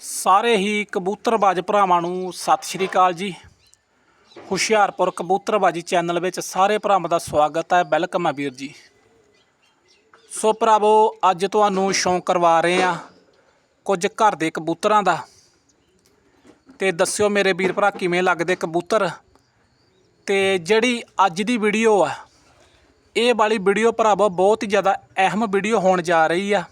ਸਾਰੇ ਹੀ ਕਬੂਤਰਬਾਜ਼ ਭਰਾਵਾਂ ਨੂੰ ਸਤਿ ਸ਼੍ਰੀ ਅਕਾਲ ਜੀ। ਹੁਸ਼ਿਆਰਪੁਰ ਕਬੂਤਰਬਾਜੀ ਚੈਨਲ ਵਿੱਚ ਸਾਰੇ ਭਰਾਵਾਂ ਦਾ ਸਵਾਗਤ ਹੈ। ਵੈਲਕਮ ਹੈ ਵੀਰ ਜੀ। ਸੋ ਭਰਾਵੋ, ਅੱਜ ਤੁਹਾਨੂੰ ਸ਼ੌਂਕ ਕਰਵਾ ਰਹੇ ਆ ਕੁਝ ਘਰ ਦੇ ਕਬੂਤਰਾਂ ਦਾ। ਤੇ ਦੱਸਿਓ ਮੇਰੇ ਵੀਰ ਭਰਾ, ਕਿਵੇਂ ਲੱਗਦੇ ਕਬੂਤਰ? ਤੇ ਜਿਹੜੀ ਅੱਜ ਦੀ ਵੀਡੀਓ ਆ, ਇਹ ਵਾਲੀ ਵੀਡੀਓ ਭਰਾਵੋ ਬਹੁਤ ਹੀ ਜ਼ਿਆਦਾ ਅਹਿਮ ਵੀਡੀਓ ਹੋਣ ਜਾ ਰਹੀ ਆ।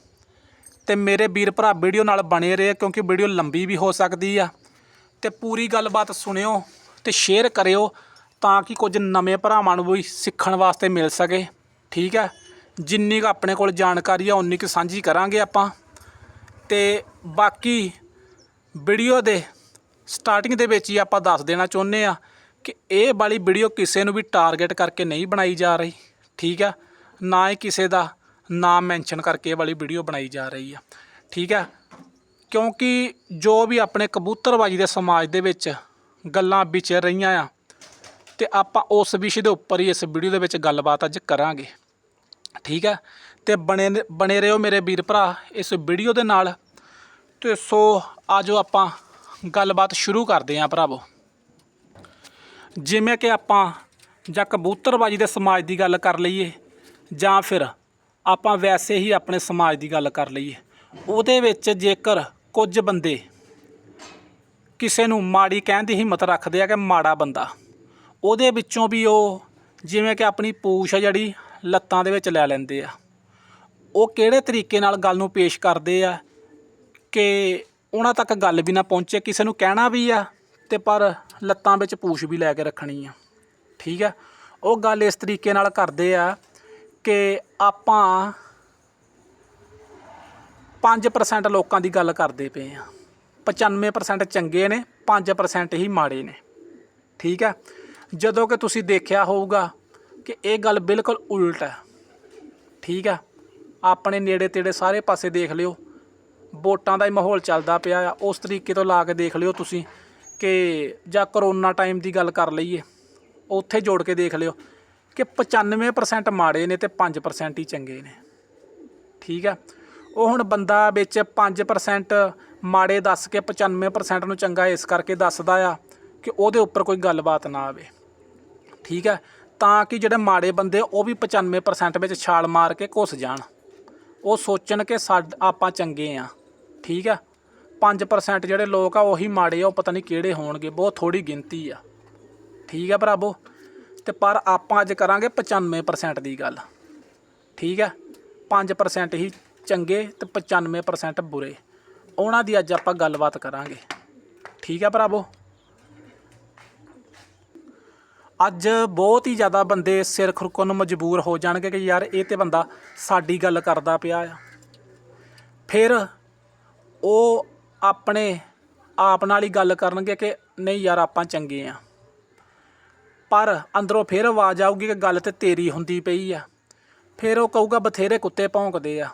ਤੇ ਮੇਰੇ ਵੀਰ ਭਰਾ ਵੀਡੀਓ ਨਾਲ ਬਣੇ ਰਹੇ ਕਿਉਂਕਿ ਵੀਡੀਓ ਲੰਬੀ ਵੀ ਹੋ ਸਕਦੀ ਆ। ਤੇ ਪੂਰੀ ਗੱਲਬਾਤ ਸੁਣਿਓ ਤੇ ਸ਼ੇਅਰ ਕਰਿਓ ਤਾਂ ਕਿ ਕੁਝ ਨਵੇਂ ਭਰਾਵਾਂ ਨੂੰ ਵੀ ਸਿੱਖਣ ਵਾਸਤੇ ਮਿਲ ਸਕੇ। ਠੀਕ ਹੈ ਜਿੰਨੀ ਕੁ ਆਪਣੇ ਕੋਲ ਜਾਣਕਾਰੀ ਆ, ਉਨੀ ਕੁ ਸਾਂਝੀ ਕਰਾਂਗੇ ਆਪਾਂ। ਤੇ ਬਾਕੀ ਵੀਡੀਓ ਦੇ ਸਟਾਰਟਿੰਗ ਦੇ ਵਿੱਚ ਹੀ ਆਪਾਂ ਦੱਸ ਦੇਣਾ ਚਾਹੁੰਦੇ ਆ ਕਿ ਇਹ ਵਾਲੀ ਵੀਡੀਓ ਕਿਸੇ ਨੂੰ ਵੀ ਟਾਰਗੇਟ ਕਰਕੇ ਨਹੀਂ ਬਣਾਈ ਜਾ ਰਹੀ। ਠੀਕ ਆ? ਨਾ ਹੀ ਕਿਸੇ ਦਾ ਨਾਮ ਮੈਂਸ਼ਨ ਕਰਕੇ ਇਹ ਵਾਲੀ ਵੀਡੀਓ ਬਣਾਈ ਜਾ ਰਹੀ ਆ। ਠੀਕ ਹੈ ਕਿਉਂਕਿ ਜੋ ਵੀ ਆਪਣੇ ਕਬੂਤਰਬਾਜੀ ਦੇ ਸਮਾਜ ਦੇ ਵਿੱਚ ਗੱਲਾਂ ਵਿਚਰ ਰਹੀਆਂ ਆ, ਤੇ ਆਪਾਂ ਉਸ ਵਿਸ਼ੇ ਦੇ ਉੱਪਰ ਹੀ ਇਸ ਵੀਡੀਓ ਦੇ ਵਿੱਚ ਗੱਲਬਾਤ ਅੱਜ ਕਰਾਂਗੇ। ਠੀਕ ਹੈ ਤੇ ਬਣੇ ਬਣੇ ਰਹੋ ਮੇਰੇ ਵੀਰ ਭਰਾ ਇਸ ਵੀਡੀਓ ਦੇ ਨਾਲ। ਤੇ ਸੋ ਆਜੋ ਆਪਾਂ ਗੱਲਬਾਤ ਸ਼ੁਰੂ ਕਰਦੇ ਹਾਂ ਭਰਾਵੋ। ਜਿਵੇਂ ਕਿ ਆਪਾਂ ਜਾਂ ਕਬੂਤਰਬਾਜੀ ਦੇ ਸਮਾਜ ਦੀ ਗੱਲ ਕਰ ਲਈਏ ਜਾਂ ਫਿਰ ਆਪਾਂ ਵੈਸੇ ਹੀ ਆਪਣੇ ਸਮਾਜ ਦੀ ਗੱਲ ਕਰ ਲਈਏ। ਉਹਦੇ ਵਿੱਚ ਜੇਕਰ ਕੁਝ ਬੰਦੇ ਕਿਸੇ ਨੂੰ ਮਾੜੀ ਕਹਿਣ ਦੀ ਹਿੰਮਤ ਰੱਖਦੇ ਆ ਕਿ ਮਾੜਾ ਬੰਦਾ, ਉਹਦੇ ਵਿੱਚੋਂ ਵੀ ਉਹ ਜਿਵੇਂ ਕਿ ਆਪਣੀ ਪੂਛ ਆ ਜਿਹੜੀ ਲੱਤਾਂ ਦੇ ਵਿੱਚ ਲੈ ਲੈਂਦੇ ਆ। ਉਹ ਕਿਹੜੇ ਤਰੀਕੇ ਨਾਲ ਗੱਲ ਨੂੰ ਪੇਸ਼ ਕਰਦੇ ਆ ਕਿ ਉਹਨਾਂ ਤੱਕ ਗੱਲ ਵੀ ਨਾ ਪਹੁੰਚੇ, ਕਿਸੇ ਨੂੰ ਕਹਿਣਾ ਵੀ ਆ ਤੇ ਪਰ ਲੱਤਾਂ ਵਿੱਚ ਪੂਛ ਵੀ ਲੈ ਕੇ ਰੱਖਣੀ ਆ। ਠੀਕ ਆ? ਉਹ ਗੱਲ ਇਸ ਤਰੀਕੇ ਨਾਲ ਕਰਦੇ ਆ ਕਿ ਆਪਾਂ 5% ਲੋਕਾਂ ਦੀ ਗੱਲ ਕਰਦੇ ਪਏ ਆ 95% ਚੰਗੇ ਨੇ 5% ਹੀ ਮਾੜੇ ਨੇ। ਠੀਕ ਹੈ? ਜਦੋਂ ਕਿ ਤੁਸੀਂ ਦੇਖਿਆ ਹੋਊਗਾ ਕਿ ਇਹ ਗੱਲ ਬਿਲਕੁਲ ਉਲਟ ਹੈ। ਠੀਕ ਹੈ? ਆਪਣੇ ਨੇੜੇ ਤੇੜੇ ਸਾਰੇ ਪਾਸੇ ਦੇਖ ਲਿਓ। ਵੋਟਾਂ ਦਾ ਹੀ ਮਾਹੌਲ ਚੱਲਦਾ ਪਿਆ ਆ। ਉਸ ਤਰੀਕੇ ਤੋਂ ਲਾ ਕੇ ਦੇਖ ਲਿਓ ਤੁਸੀਂ ਕਿ ਜਾਂ ਕਰੋਨਾ ਟਾਈਮ ਦੀ ਗੱਲ ਕਰ ਲਈਏ। ਉੱਥੇ ਜੋੜ ਕੇ ਦੇਖ ਲਿਓ। ਕਿ 95% ਮਾੜੇ ਨੇ ਤੇ 5% ਹੀ ਚੰਗੇ ਨੇ। ਠੀਕ ਹੈ? ਉਹ ਹੁਣ ਬੰਦਾ ਵਿੱਚ 5% ਮਾੜੇ ਦੱਸ ਕੇ 95% ਨੂੰ ਚੰਗਾ ਇਸ ਕਰਕੇ ਦੱਸਦਾ ਆ ਕਿ ਉਹਦੇ ਉੱਪਰ ਕੋਈ ਗੱਲਬਾਤ ਨਾ ਆਵੇ। ਠੀਕ ਹੈ? ਤਾਂ ਕਿ ਜਿਹੜੇ ਮਾੜੇ ਬੰਦੇ ਉਹ ਵੀ 95% ਵਿੱਚ ਛਾਲ ਮਾਰ ਕੇ ਘੁੱਸ ਜਾਣ। ਉਹ ਸੋਚਣ ਕਿ ਸਾਡ, ਆਪਾਂ ਚੰਗੇ ਆ। ਠੀਕ ਹੈ? 5% ਜਿਹੜੇ ਲੋਕ ਆ ਉਹੀ ਮਾੜੇ ਆ, ਉਹ ਪਤਾ ਨਹੀਂ ਕਿਹੜੇ ਹੋਣਗੇ, ਬਹੁਤ ਥੋੜੀ ਗਿਣਤੀ ਆ। ਠੀਕ ਹੈ ਭਰਾਵੋ? ਤੇ ਪਰ ਆਪਾਂ ਅੱਜ ਕਰਾਂਗੇ 95% ਦੀ ਗੱਲ। ਠੀਕ ਹੈ? 5% ਹੀ ਚੰਗੇ ਤੇ 95% ਬੁਰੇ। ਉਹਨਾਂ ਦੀ ਅੱਜ ਆਪਾਂ ਗੱਲਬਾਤ ਕਰਾਂਗੇ। ਠੀਕ ਹੈ ਭਰਾਵੋ? ਅੱਜ ਬਹੁਤ ਹੀ ਜ਼ਿਆਦਾ ਬੰਦੇ ਸਿਰ ਖੁਰਕਣ ਨੂੰ ਮਜਬੂਰ ਹੋ ਜਾਣਗੇ ਕਿ ਯਾਰ ਇਹ ਤੇ ਬੰਦਾ ਸਾਡੀ ਗੱਲ ਕਰਦਾ ਪਿਆ ਆ। ਫਿਰ ਉਹ ਆਪਣੇ ਆਪ ਨਾਲ ਹੀ ਗੱਲ ਕਰਨਗੇ ਕਿ ਨਹੀਂ ਯਾਰ ਆਪਾਂ ਚੰਗੇ ਆ। ਪਰ ਅੰਦਰੋਂ ਫਿਰ ਆਵਾਜ਼ ਆਊਗੀ ਕਿ ਗੱਲ ਤੇ ਤੇਰੀ ਹੁੰਦੀ ਪਈ ਆ। ਫਿਰ ਉਹ ਕਹੂਗਾ, ਬਥੇਰੇ ਕੁੱਤੇ ਭੌਂਕਦੇ ਆ।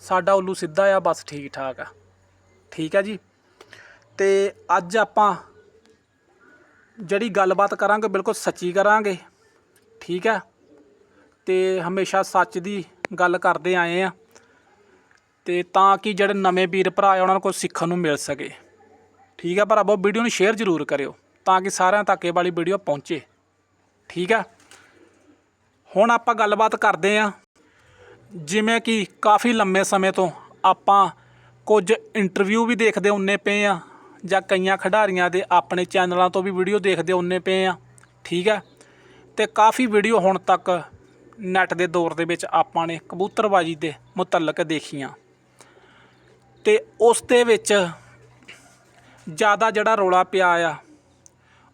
ਸਾਡਾ ਉੱਲੂ ਸਿੱਧਾ ਆ, ਬਸ ਠੀਕ ਠਾਕ ਆ। ਠੀਕ ਆ ਜੀ? ਤੇ ਅੱਜ ਆਪਾਂ ਜਿਹੜੀ ਗੱਲਬਾਤ ਕਰਾਂਗੇ, ਬਿਲਕੁਲ ਸੱਚੀ ਕਰਾਂਗੇ। ਠੀਕ ਹੈ ਤੇ ਹਮੇਸ਼ਾ ਸੱਚ ਦੀ ਗੱਲ ਕਰਦੇ ਆਏ ਆ। ਤੇ ਤਾਂ ਕਿ ਜਿਹੜੇ ਨਵੇਂ ਵੀਰ ਭਰਾ ਆ, ਉਹਨਾਂ ਨੂੰ ਕੁਝ ਸਿੱਖਣ ਨੂੰ ਮਿਲ ਸਕੇ। ਠੀਕ ਹੈ ਭਰਾਵੋ, ਵੀਡੀਓ ਨੂੰ ਸ਼ੇਅਰ ਜ਼ਰੂਰ ਕਰਿਓ, ਤਾਂ ਕਿ ਸਾਰਿਆਂ ਤੱਕ ਇਹ ਵਾਲੀ ਵੀਡੀਓ ਪਹੁੰਚੇ। ਠੀਕ ਹੈ ਹੁਣ ਆਪਾਂ ਗੱਲਬਾਤ ਕਰਦੇ ਆ। ਜਿਵੇਂ ਕਿ ਕਾਫੀ ਲੰਮੇ ਸਮੇਂ ਤੋਂ ਆਪਾਂ ਕੁਝ ਇੰਟਰਵਿਊ ਵੀ ਦੇਖਦੇ ਹੁੰਨੇ ਪਏ ਆ ਜਾਂ ਕਈਆਂ ਖਿਡਾਰੀਆਂ ਦੇ ਆਪਣੇ ਚੈਨਲਾਂ ਤੋਂ ਵੀ ਵੀਡੀਓ ਦੇਖਦੇ ਹੁੰਨੇ ਪਏ ਆ। ਠੀਕ ਹੈ ਤੇ ਕਾਫੀ ਵੀਡੀਓ ਹੁਣ ਤੱਕ ਨੈਟ ਦੇ ਦੌਰ ਦੇ ਵਿੱਚ ਆਪਾਂ ਨੇ ਕਬੂਤਰਬਾਜੀ ਦੇ ਮੁਤਲਕ ਦੇਖੀਆਂ। ਤੇ ਉਸ ਦੇ ਵਿੱਚ ਜ਼ਿਆਦਾ ਜਿਹੜਾ ਰੋਲਾ ਪਿਆ ਆ,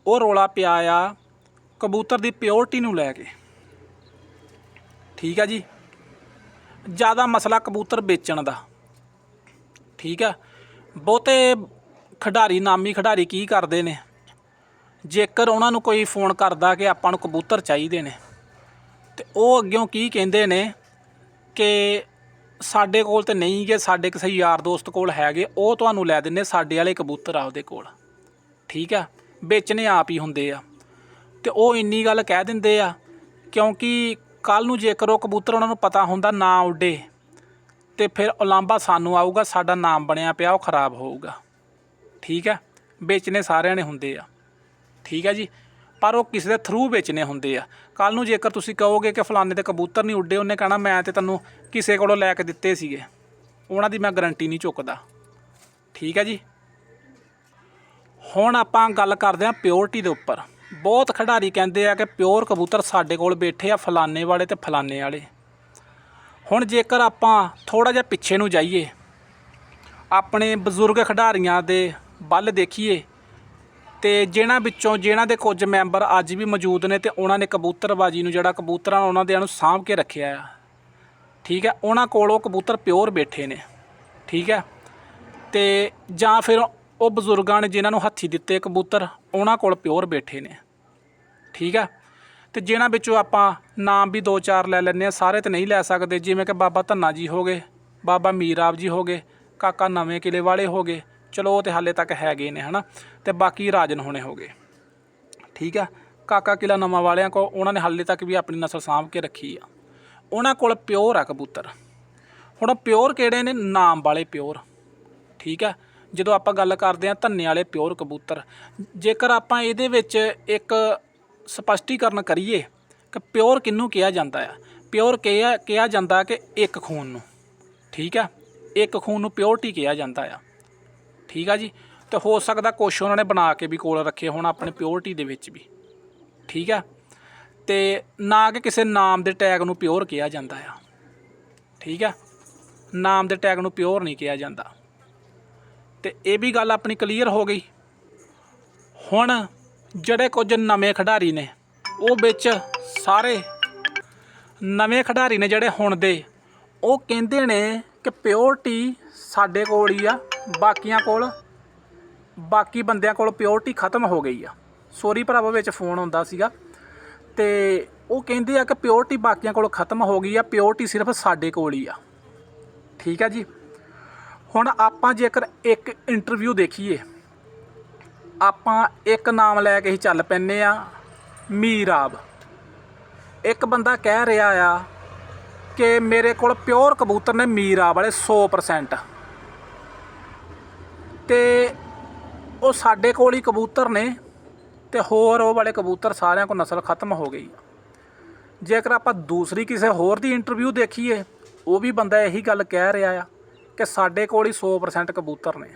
ਉਹ ਰੋਲਾ ਪਿਆ ਆ ਕਬੂਤਰ ਦੀ ਪਿਓਰਟੀ ਨੂੰ ਲੈ ਕੇ। ਠੀਕ ਆ ਜੀ? ਜ਼ਿਆਦਾ ਮਸਲਾ ਕਬੂਤਰ ਵੇਚਣ ਦਾ। ਠੀਕ ਹੈ ਬਹੁਤੇ ਖਿਡਾਰੀ, ਨਾਮੀ ਖਿਡਾਰੀ ਕੀ ਕਰਦੇ ਨੇ? ਜੇਕਰ ਉਹਨਾਂ ਨੂੰ ਕੋਈ ਫੋਨ ਕਰਦਾ ਕਿ ਆਪਾਂ ਨੂੰ ਕਬੂਤਰ ਚਾਹੀਦੇ ਨੇ, ਤੇ ਉਹ ਅੱਗਿਓਂ ਕੀ ਕਹਿੰਦੇ ਨੇ ਕਿ ਸਾਡੇ ਕੋਲ ਤੇ ਨਹੀਂ ਗਏ ਸਾਡੇ ਕਿਸੇ ਯਾਰ ਦੋਸਤ ਕੋਲ ਹੈਗੇ, ਉਹ ਤੁਹਾਨੂੰ ਲੈ ਦਿੰਨੇ ਸਾਡੇ ਵਾਲੇ ਕਬੂਤਰ ਆਪਦੇ ਕੋਲ। ਠੀਕ ਆ? ਵੇਚਣੇ ਆਪ ਹੀ ਹੁੰਦੇ ਆ। ਤੇ ਉਹ ਇੰਨੀ ਗੱਲ ਕਹਿ ਦਿੰਦੇ ਆ, ਕਿਉਂਕਿ ਕੱਲ ਨੂੰ ਜੇਕਰ ਉਹ ਕਬੂਤਰ ਉਹਨਾਂ ਨੂੰ ਪਤਾ ਹੁੰਦਾ ਨਾ ਉੱਡੇ, ਤੇ ਫਿਰ ਉਲਾਂਭਾ ਸਾਨੂੰ ਆਊਗਾ, ਸਾਡਾ ਨਾਮ ਬਣਿਆ ਪਿਆ, ਉਹ ਖਰਾਬ ਹੋਊਗਾ। ਠੀਕ ਹੈ? ਵੇਚਣੇ ਸਾਰਿਆਂ ਨੇ ਹੁੰਦੇ ਆ। ਠੀਕ ਹੈ ਜੀ? ਪਰ ਉਹ ਕਿਸੇ ਦੇ ਥਰੂ ਵੇਚਣੇ ਹੁੰਦੇ ਆ। ਕੱਲ ਨੂੰ ਜੇਕਰ ਤੁਸੀਂ ਕਹੋਗੇ ਕਿ ਫਲਾਣੇ ਦੇ ਕਬੂਤਰ ਨਹੀਂ ਉੱਡੇ, ਉਹਨੇ ਕਹਿਣਾ, ਮੈਂ ਤੇ ਤੈਨੂੰ ਕਿਸੇ ਕੋਲੋਂ ਲੈ ਕੇ ਦਿੱਤੇ ਸੀਗੇ। ਉਹਨਾਂ ਦੀ ਮੈਂ ਗਾਰੰਟੀ ਨਹੀਂ ਚੁੱਕਦਾ। ਠੀਕ ਹੈ ਜੀ? ਹੁਣ ਆਪਾਂ ਗੱਲ ਕਰਦੇ ਹਾਂ ਪਿਓਰਟੀ ਦੇ ਉੱਪਰ। ਬਹੁਤ ਖਿਡਾਰੀ ਕਹਿੰਦੇ ਆ ਕਿ ਪਿਓਰ ਕਬੂਤਰ ਸਾਡੇ ਕੋਲ ਬੈਠੇ ਆ ਫਲਾਣੇ ਵਾਲੇ ਤੇ ਫਲਾਣੇ ਵਾਲੇ। ਹੁਣ ਜੇਕਰ ਆਪਾਂ ਥੋੜਾ ਜਿਹਾ ਪਿੱਛੇ ਨੂੰ ਜਾਈਏ, ਆਪਣੇ ਬਜ਼ੁਰਗ ਖਿਡਾਰੀਆਂ ਦੇ ਵੱਲ ਦੇਖੀਏ, ਤੇ ਜਿਹਨਾਂ ਵਿੱਚੋਂ ਜਿਹਨਾਂ ਦੇ ਕੁਝ ਮੈਂਬਰ ਅੱਜ ਵੀ ਮੌਜੂਦ ਨੇ ਤੇ ਉਹਨਾਂ ਨੇ ਕਬੂਤਰਬਾਜੀ ਨੂੰ ਜਿਹੜਾ ਕਬੂਤਰਾਂ ਉਹਨਾਂ ਦੇ ਨੂੰ ਸਾਂਭ ਕੇ ਰੱਖਿਆ ਆ, ਠੀਕ ਹੈ, ਉਹਨਾਂ ਕੋਲ ਉਹ ਕਬੂਤਰ ਪਿਓਰ ਬੈਠੇ ਨੇ, ਠੀਕ ਹੈ, ਤੇ ਜਾਂ ਫਿਰ ਉਹ ਬਜ਼ੁਰਗਾਂ ਨੇ ਜਿਨ੍ਹਾਂ ਨੂੰ ਹੱਥੀ ਦਿੱਤੇ ਕਬੂਤਰ, ਉਹਨਾਂ ਕੋਲ ਪਿਓਰ ਬੈਠੇ ਨੇ। ਠੀਕ ਹੈ? ਤੇ ਜਿਨ੍ਹਾਂ ਵਿੱਚੋਂ ਆਪਾਂ ਨਾਮ ਵੀ ਦੋ ਚਾਰ ਲੈ ਲੈਂਦੇ ਆ ਸਾਰੇ ਤੇ ਨਹੀਂ ਲੈ ਸਕਦੇ, ਜਿਵੇਂ ਕਿ ਬਾਬਾ ਧੰਨਾ ਜੀ ਹੋ ਗਏ, ਬਾਬਾ ਮੀਰਾਬ ਜੀ ਹੋ ਗਏ, ਕਾਕਾ ਨਵੇਂ ਕਿਲੇ ਵਾਲੇ ਹੋ ਗਏ, ਚਲੋ ਉਹ ਤੇ ਹਾਲੇ ਤੱਕ ਹੈਗੇ ਨੇ, ਹਨਾ? ਤੇ ਬਾਕੀ ਰਾਜਨ ਹੋਣੇ ਹੋ ਗਏ, ਠੀਕ ਆ ਕਾਕਾ ਕਿਲਾ ਨਵਾਂ ਵਾਲਿਆਂ ਕੋ ਉਹਨਾਂ ਨੇ ਹਾਲੇ ਤੱਕ ਵੀ ਆਪਣੀ ਨਸਲ ਸਾਂਭ ਕੇ ਰੱਖੀ ਆ। ਉਹਨਾਂ ਕੋਲ ਪਿਓਰ ਆ ਕਬੂਤਰ। ਹੁਣ ਪਿਓਰ ਕਿਹੜੇ ਨੇ? ਨਾਮ ਵਾਲੇ ਪਿਓਰ, ਠੀਕ ਆ ਜਦੋਂ ਆਪਾਂ ਗੱਲ ਕਰਦੇ ਆ ਧੰਨੇ ਵਾਲੇ ਪਿਓਰ ਕਬੂਤਰ, ਜੇਕਰ ਆਪਾਂ ਇਹਦੇ ਵਿੱਚ ਇੱਕ ਸਪਸ਼ਟੀਕਰਨ ਕਰੀਏ ਕਿ ਪਿਓਰ ਕਿਹਨੂੰ ਕਿਹਾ ਜਾਂਦਾ ਆ? ਪਿਓਰ ਕਿਹਾ ਕਿਹਾ ਜਾਂਦਾ ਕਿ ਇੱਕ ਖੂਨ ਨੂੰ। ਠੀਕ ਆ? ਇੱਕ ਖੂਨ ਨੂੰ ਪਿਓਰਟੀ ਕਿਹਾ ਜਾਂਦਾ ਆ। ਠੀਕ ਆ ਜੀ? ਤੇ ਹੋ ਸਕਦਾ ਕੁਛ ਉਹਨਾਂ ਨੇ ਬਣਾ ਕੇ ਵੀ ਕੋਲ ਰੱਖੇ ਹੋਣ ਆਪਣੇ ਪਿਓਰਟੀ ਦੇ ਵਿੱਚ ਵੀ। ਠੀਕ ਆ? ਤੇ ਨਾ ਕਿ ਕਿਸੇ ਨਾਮ ਦੇ ਟੈਗ ਨੂੰ ਪਿਓਰ ਕਿਹਾ ਜਾਂਦਾ ਆ। ਠੀਕ ਆ? ਨਾਮ ਦੇ ਟੈਗ ਨੂੰ ਪਿਓਰ ਨਹੀਂ ਕਿਹਾ ਜਾਂਦਾ। ਤੇ ਇਹ ਵੀ ਗੱਲ ਆਪਣੀ ਕਲੀਅਰ ਹੋ ਗਈ। ਹੁਣ ਜਿਹੜੇ ਕੁਝ ਨਵੇਂ ਖਿਡਾਰੀ ਨੇ, ਉਹ ਵਿੱਚ ਸਾਰੇ ਨਵੇਂ ਖਿਡਾਰੀ ਨੇ ਜਿਹੜੇ ਹੁਣ ਦੇ। ਉਹ ਕਹਿੰਦੇ ਨੇ ਕਿ ਪਿਓਰਟੀ ਸਾਡੇ ਕੋਲ ਹੀ ਆ, ਬਾਕੀਆਂ ਕੋਲ, ਬਾਕੀ ਬੰਦਿਆਂ ਕੋਲ ਪਿਓਰਟੀ ਖਤਮ ਹੋ ਗਈ ਆ। ਸੋਰੀ ਭਰਾਵੋ, ਵਿੱਚ ਫੋਨ ਆਉਂਦਾ ਸੀਗਾ। ਤੇ ਉਹ ਕਹਿੰਦੇ ਆ ਕਿ ਪਿਓਰਟੀ ਬਾਕੀਆਂ ਕੋਲ ਖਤਮ ਹੋ ਗਈ ਆ ਪਿਓਰਟੀ ਸਿਰਫ ਸਾਡੇ ਕੋਲ ਹੀ ਆ। ਠੀਕ ਆ ਜੀ? ਹੁਣ ਆਪਾਂ ਜੇਕਰ ਇੱਕ ਇੰਟਰਵਿਊ ਦੇਖੀਏ ਆਪਾਂ ਇੱਕ ਨਾਮ ਲੈ ਕੇ ਹੀ ਚੱਲ ਪੈਨੇ ਆ, ਮੀਰਾਬ। ਇੱਕ ਬੰਦਾ ਕਹਿ ਰਿਹਾ ਆ ਕਿ ਮੇਰੇ ਕੋਲ ਪਿਓਰ ਕਬੂਤਰ ਨੇ ਮੀਰਾਬ ਵਾਲੇ 100% ਤੇ ਉਹ ਸਾਡੇ ਕੋਲ ਹੀ ਕਬੂਤਰ ਨੇ ਤੇ ਹੋਰ ਉਹ ਵਾਲੇ ਕਬੂਤਰ ਸਾਰਿਆਂ ਕੋਲ ਨਸਲ ਖਤਮ ਹੋ ਗਈ। ਆ। ਜੇਕਰ ਆਪਾਂ ਦੂਸਰੀ ਕਿਸੇ ਹੋਰ ਦੀ ਇੰਟਰਵਿਊ ਦੇਖੀਏ, ਉਹ ਵੀ ਬੰਦਾ ਇਹੀ ਗੱਲ ਕਹਿ ਰਿਹਾ ਆ ਕਿ ਸਾਡੇ ਕੋਲ ਹੀ 100% ਕਬੂਤਰ ਨੇ।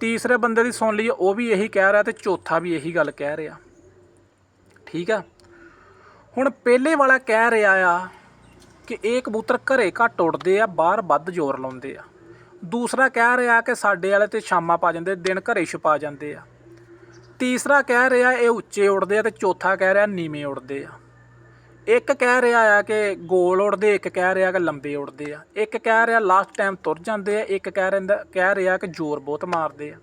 ਤੀਸਰੇ ਬੰਦੇ ਦੀ ਸੁਣ ਲਈਏ, ਉਹ ਵੀ ਇਹੀ ਕਹਿ ਰਿਹਾ ਤੇ ਚੌਥਾ ਵੀ ਇਹੀ ਗੱਲ ਕਹਿ ਰਿਹਾ। ਠੀਕ ਆ? ਹੁਣ ਪਹਿਲੇ ਵਾਲਾ ਕਹਿ ਰਿਹਾ ਆ ਕਿ ਇਹ ਕਬੂਤਰ ਘਰੇ ਘੱਟ ਉੱਡਦੇ ਆ, ਬਾਹਰ ਵੱਧ ਜ਼ੋਰ ਲਾਉਂਦੇ ਆ। ਦੂਸਰਾ ਕਹਿ ਰਿਹਾ ਕਿ ਸਾਡੇ ਵਾਲੇ ਤੇ ਸ਼ਾਮਾਂ ਪਾ ਜਾਂਦੇ, ਦਿਨ ਘਰੇ ਛੁਪਾ ਜਾਂਦੇ ਆ। ਤੀਸਰਾ ਕਹਿ ਰਿਹਾ ਇਹ ਉੱਚੇ ਉੱਡਦੇ ਆ ਤੇ ਚੌਥਾ ਕਹਿ ਰਿਹਾ ਨੀਵੇਂ ਉੱਡਦੇ ਆ। ਇੱਕ ਕਹਿ ਰਿਹਾ ਆ ਕਿ ਗੋਲ ਉੱਡਦੇ, ਇੱਕ ਕਹਿ ਰਿਹਾ ਕਿ ਲੰਬੇ ਉੱਡਦੇ ਆ। ਇੱਕ ਕਹਿ ਰਿਹਾ ਲਾਸਟ ਟਾਈਮ ਤੁਰ ਜਾਂਦੇ ਆ, ਇੱਕ ਕਹਿ ਰਿਹਾ ਕਹਿ ਰਿਹਾ ਕਿ ਜ਼ੋਰ ਬਹੁਤ ਮਾਰਦੇ ਆ।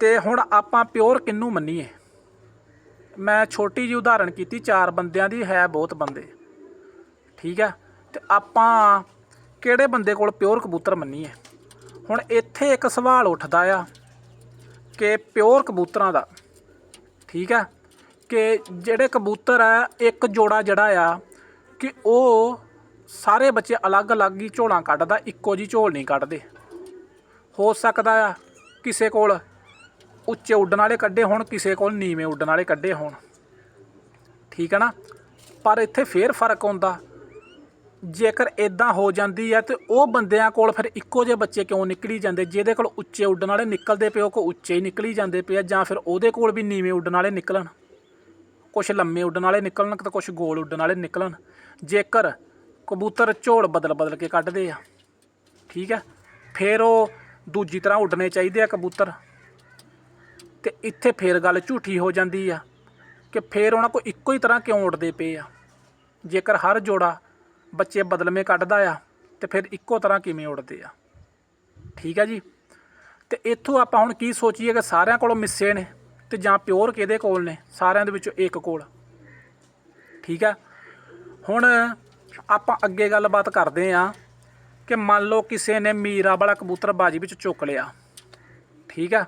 ਤੇ ਹੁਣ ਆਪਾਂ ਪਿਓਰ ਕਿੰਨੂੰ ਮੰਨੀਏ? ਮੈਂ ਛੋਟੀ ਜਿਹੀ ਉਦਾਹਰਣ ਕੀਤੀ, ਚਾਰ ਬੰਦਿਆਂ ਦੀ, ਹੈ ਬਹੁਤ ਬੰਦੇ। ਠੀਕ ਹੈ ਤੇ ਆਪਾਂ ਕਿਹੜੇ ਬੰਦੇ ਕੋਲ ਪਿਓਰ ਕਬੂਤਰ ਮੰਨੀਏ? ਹੁਣ ਇੱਥੇ ਇੱਕ ਸਵਾਲ ਉੱਠਦਾ ਆ ਕਿ ਪਿਓਰ ਕਬੂਤਰਾਂ ਦਾ। ਠੀਕ ਹੈ ਕਿ ਜਿਹੜੇ ਕਬੂਤਰ ਆ, ਇੱਕ ਜੋੜਾ ਜਿਹੜਾ ਆ, ਕਿ ਉਹ ਸਾਰੇ ਬੱਚੇ ਅਲੱਗ-ਅਲੱਗ ਹੀ ਝੋਲਾਂ ਕੱਢਦਾ, ਇੱਕੋ ਜੀ ਝੋਲ ਨਹੀਂ ਕੱਢਦੇ। ਹੋ ਸਕਦਾ ਆ ਕਿਸੇ ਕੋਲ ਉੱਚੇ ਉੱਡਣ ਵਾਲੇ ਕੱਢੇ ਹੋਣ, ਕਿਸੇ ਕੋਲ ਨੀਵੇਂ ਉੱਡਣ ਵਾਲੇ ਕੱਢੇ ਹੋਣ। ਠੀਕ ਹੈ ਨਾ? ਪਰ ਇੱਥੇ ਫੇਰ ਫ਼ਰਕ ਆਉਂਦਾ ਜੇਕਰ ਇਦਾਂ ਹੋ ਜਾਂਦੀ ਹੈ ਤੇ ਉਹ ਬੰਦਿਆਂ ਕੋਲ ਫਿਰ ਇੱਕੋ ਜਿਹੇ ਬੱਚੇ ਕਿਉਂ ਨਿਕਲੀ ਜਾਂਦੇ? ਜਿਹਦੇ ਕੋਲ ਉੱਚੇ ਉੱਡਣ ਵਾਲੇ ਨਿਕਲਦੇ ਪਏ ਉਹ ਕੋ ਉੱਚੇ ਹੀ ਨਿਕਲੀ ਜਾਂਦੇ ਪਏ ਜਾਂ ਫਿਰ ਉਹਦੇ ਕੋਲ ਵੀ ਨੀਵੇਂ ਉੱਡਣ ਵਾਲੇ ਨਿਕਲਣ। ਕੁਝ ਲੰਮੇ ਉੱਡਣ ਵਾਲੇ ਨਿਕਲਣ ਤੇ ਕੁਝ ਗੋਲ ਉੱਡਣ ਵਾਲੇ ਨਿਕਲਣ। ਜੇਕਰ ਕਬੂਤਰ ਝੋਲ ਬਦਲ ਬਦਲ ਕੇ ਕੱਢਦੇ ਆ, ਠੀਕ ਹੈ ਫਿਰ ਉਹ ਦੂਜੀ ਤਰ੍ਹਾਂ ਉੱਡਣੇ ਚਾਹੀਦੇ ਆ ਕਬੂਤਰ। ਤੇ ਇੱਥੇ ਫੇਰ ਗੱਲ ਝੂਠੀ ਹੋ ਜਾਂਦੀ ਆ ਕਿ ਫੇਰ ਉਹਨਾਂ ਕੋ ਇੱਕੋ ਹੀ ਤਰ੍ਹਾਂ ਕਿਉਂ ਉੱਡਦੇ ਪਏ ਆ? ਜੇਕਰ ਹਰ ਜੋੜਾ ਬੱਚੇ ਬਦਲਵੇਂ ਕੱਢਦਾ ਆ, ਤੇ ਫਿਰ ਇੱਕੋ ਤਰ੍ਹਾਂ ਕਿਵੇਂ ਉੱਡਦੇ ਆ? ਠੀਕ ਆ ਜੀ? ਤੇ ਇੱਥੋਂ ਆਪਾਂ ਹੁਣ ਕੀ ਸੋਚੀਏ ਕਿ ਸਾਰਿਆਂ ਕੋਲੋਂ ਮਿੱਸੇ ਨੇ। ਤੇ ਜਾਂ ਪਿਓਰ ਕਿਹਦੇ ਕੋਲ ਨੇ? ਸਾਰਿਆਂ ਦੇ ਵਿੱਚੋਂ ਇੱਕ ਕੋਲ। ਠੀਕ ਆ? ਹੁਣ ਆਪਾਂ ਅੱਗੇ ਗੱਲਬਾਤ ਕਰਦੇ ਆ ਕਿ ਮੰਨ ਲਓ ਕਿਸੇ ਨੇ ਮੀਰਾ ਵਾਲਾ ਕਬੂਤਰ ਬਾਜੀ ਵਿੱਚ ਚੁੱਕ ਲਿਆ। ਠੀਕ ਆ?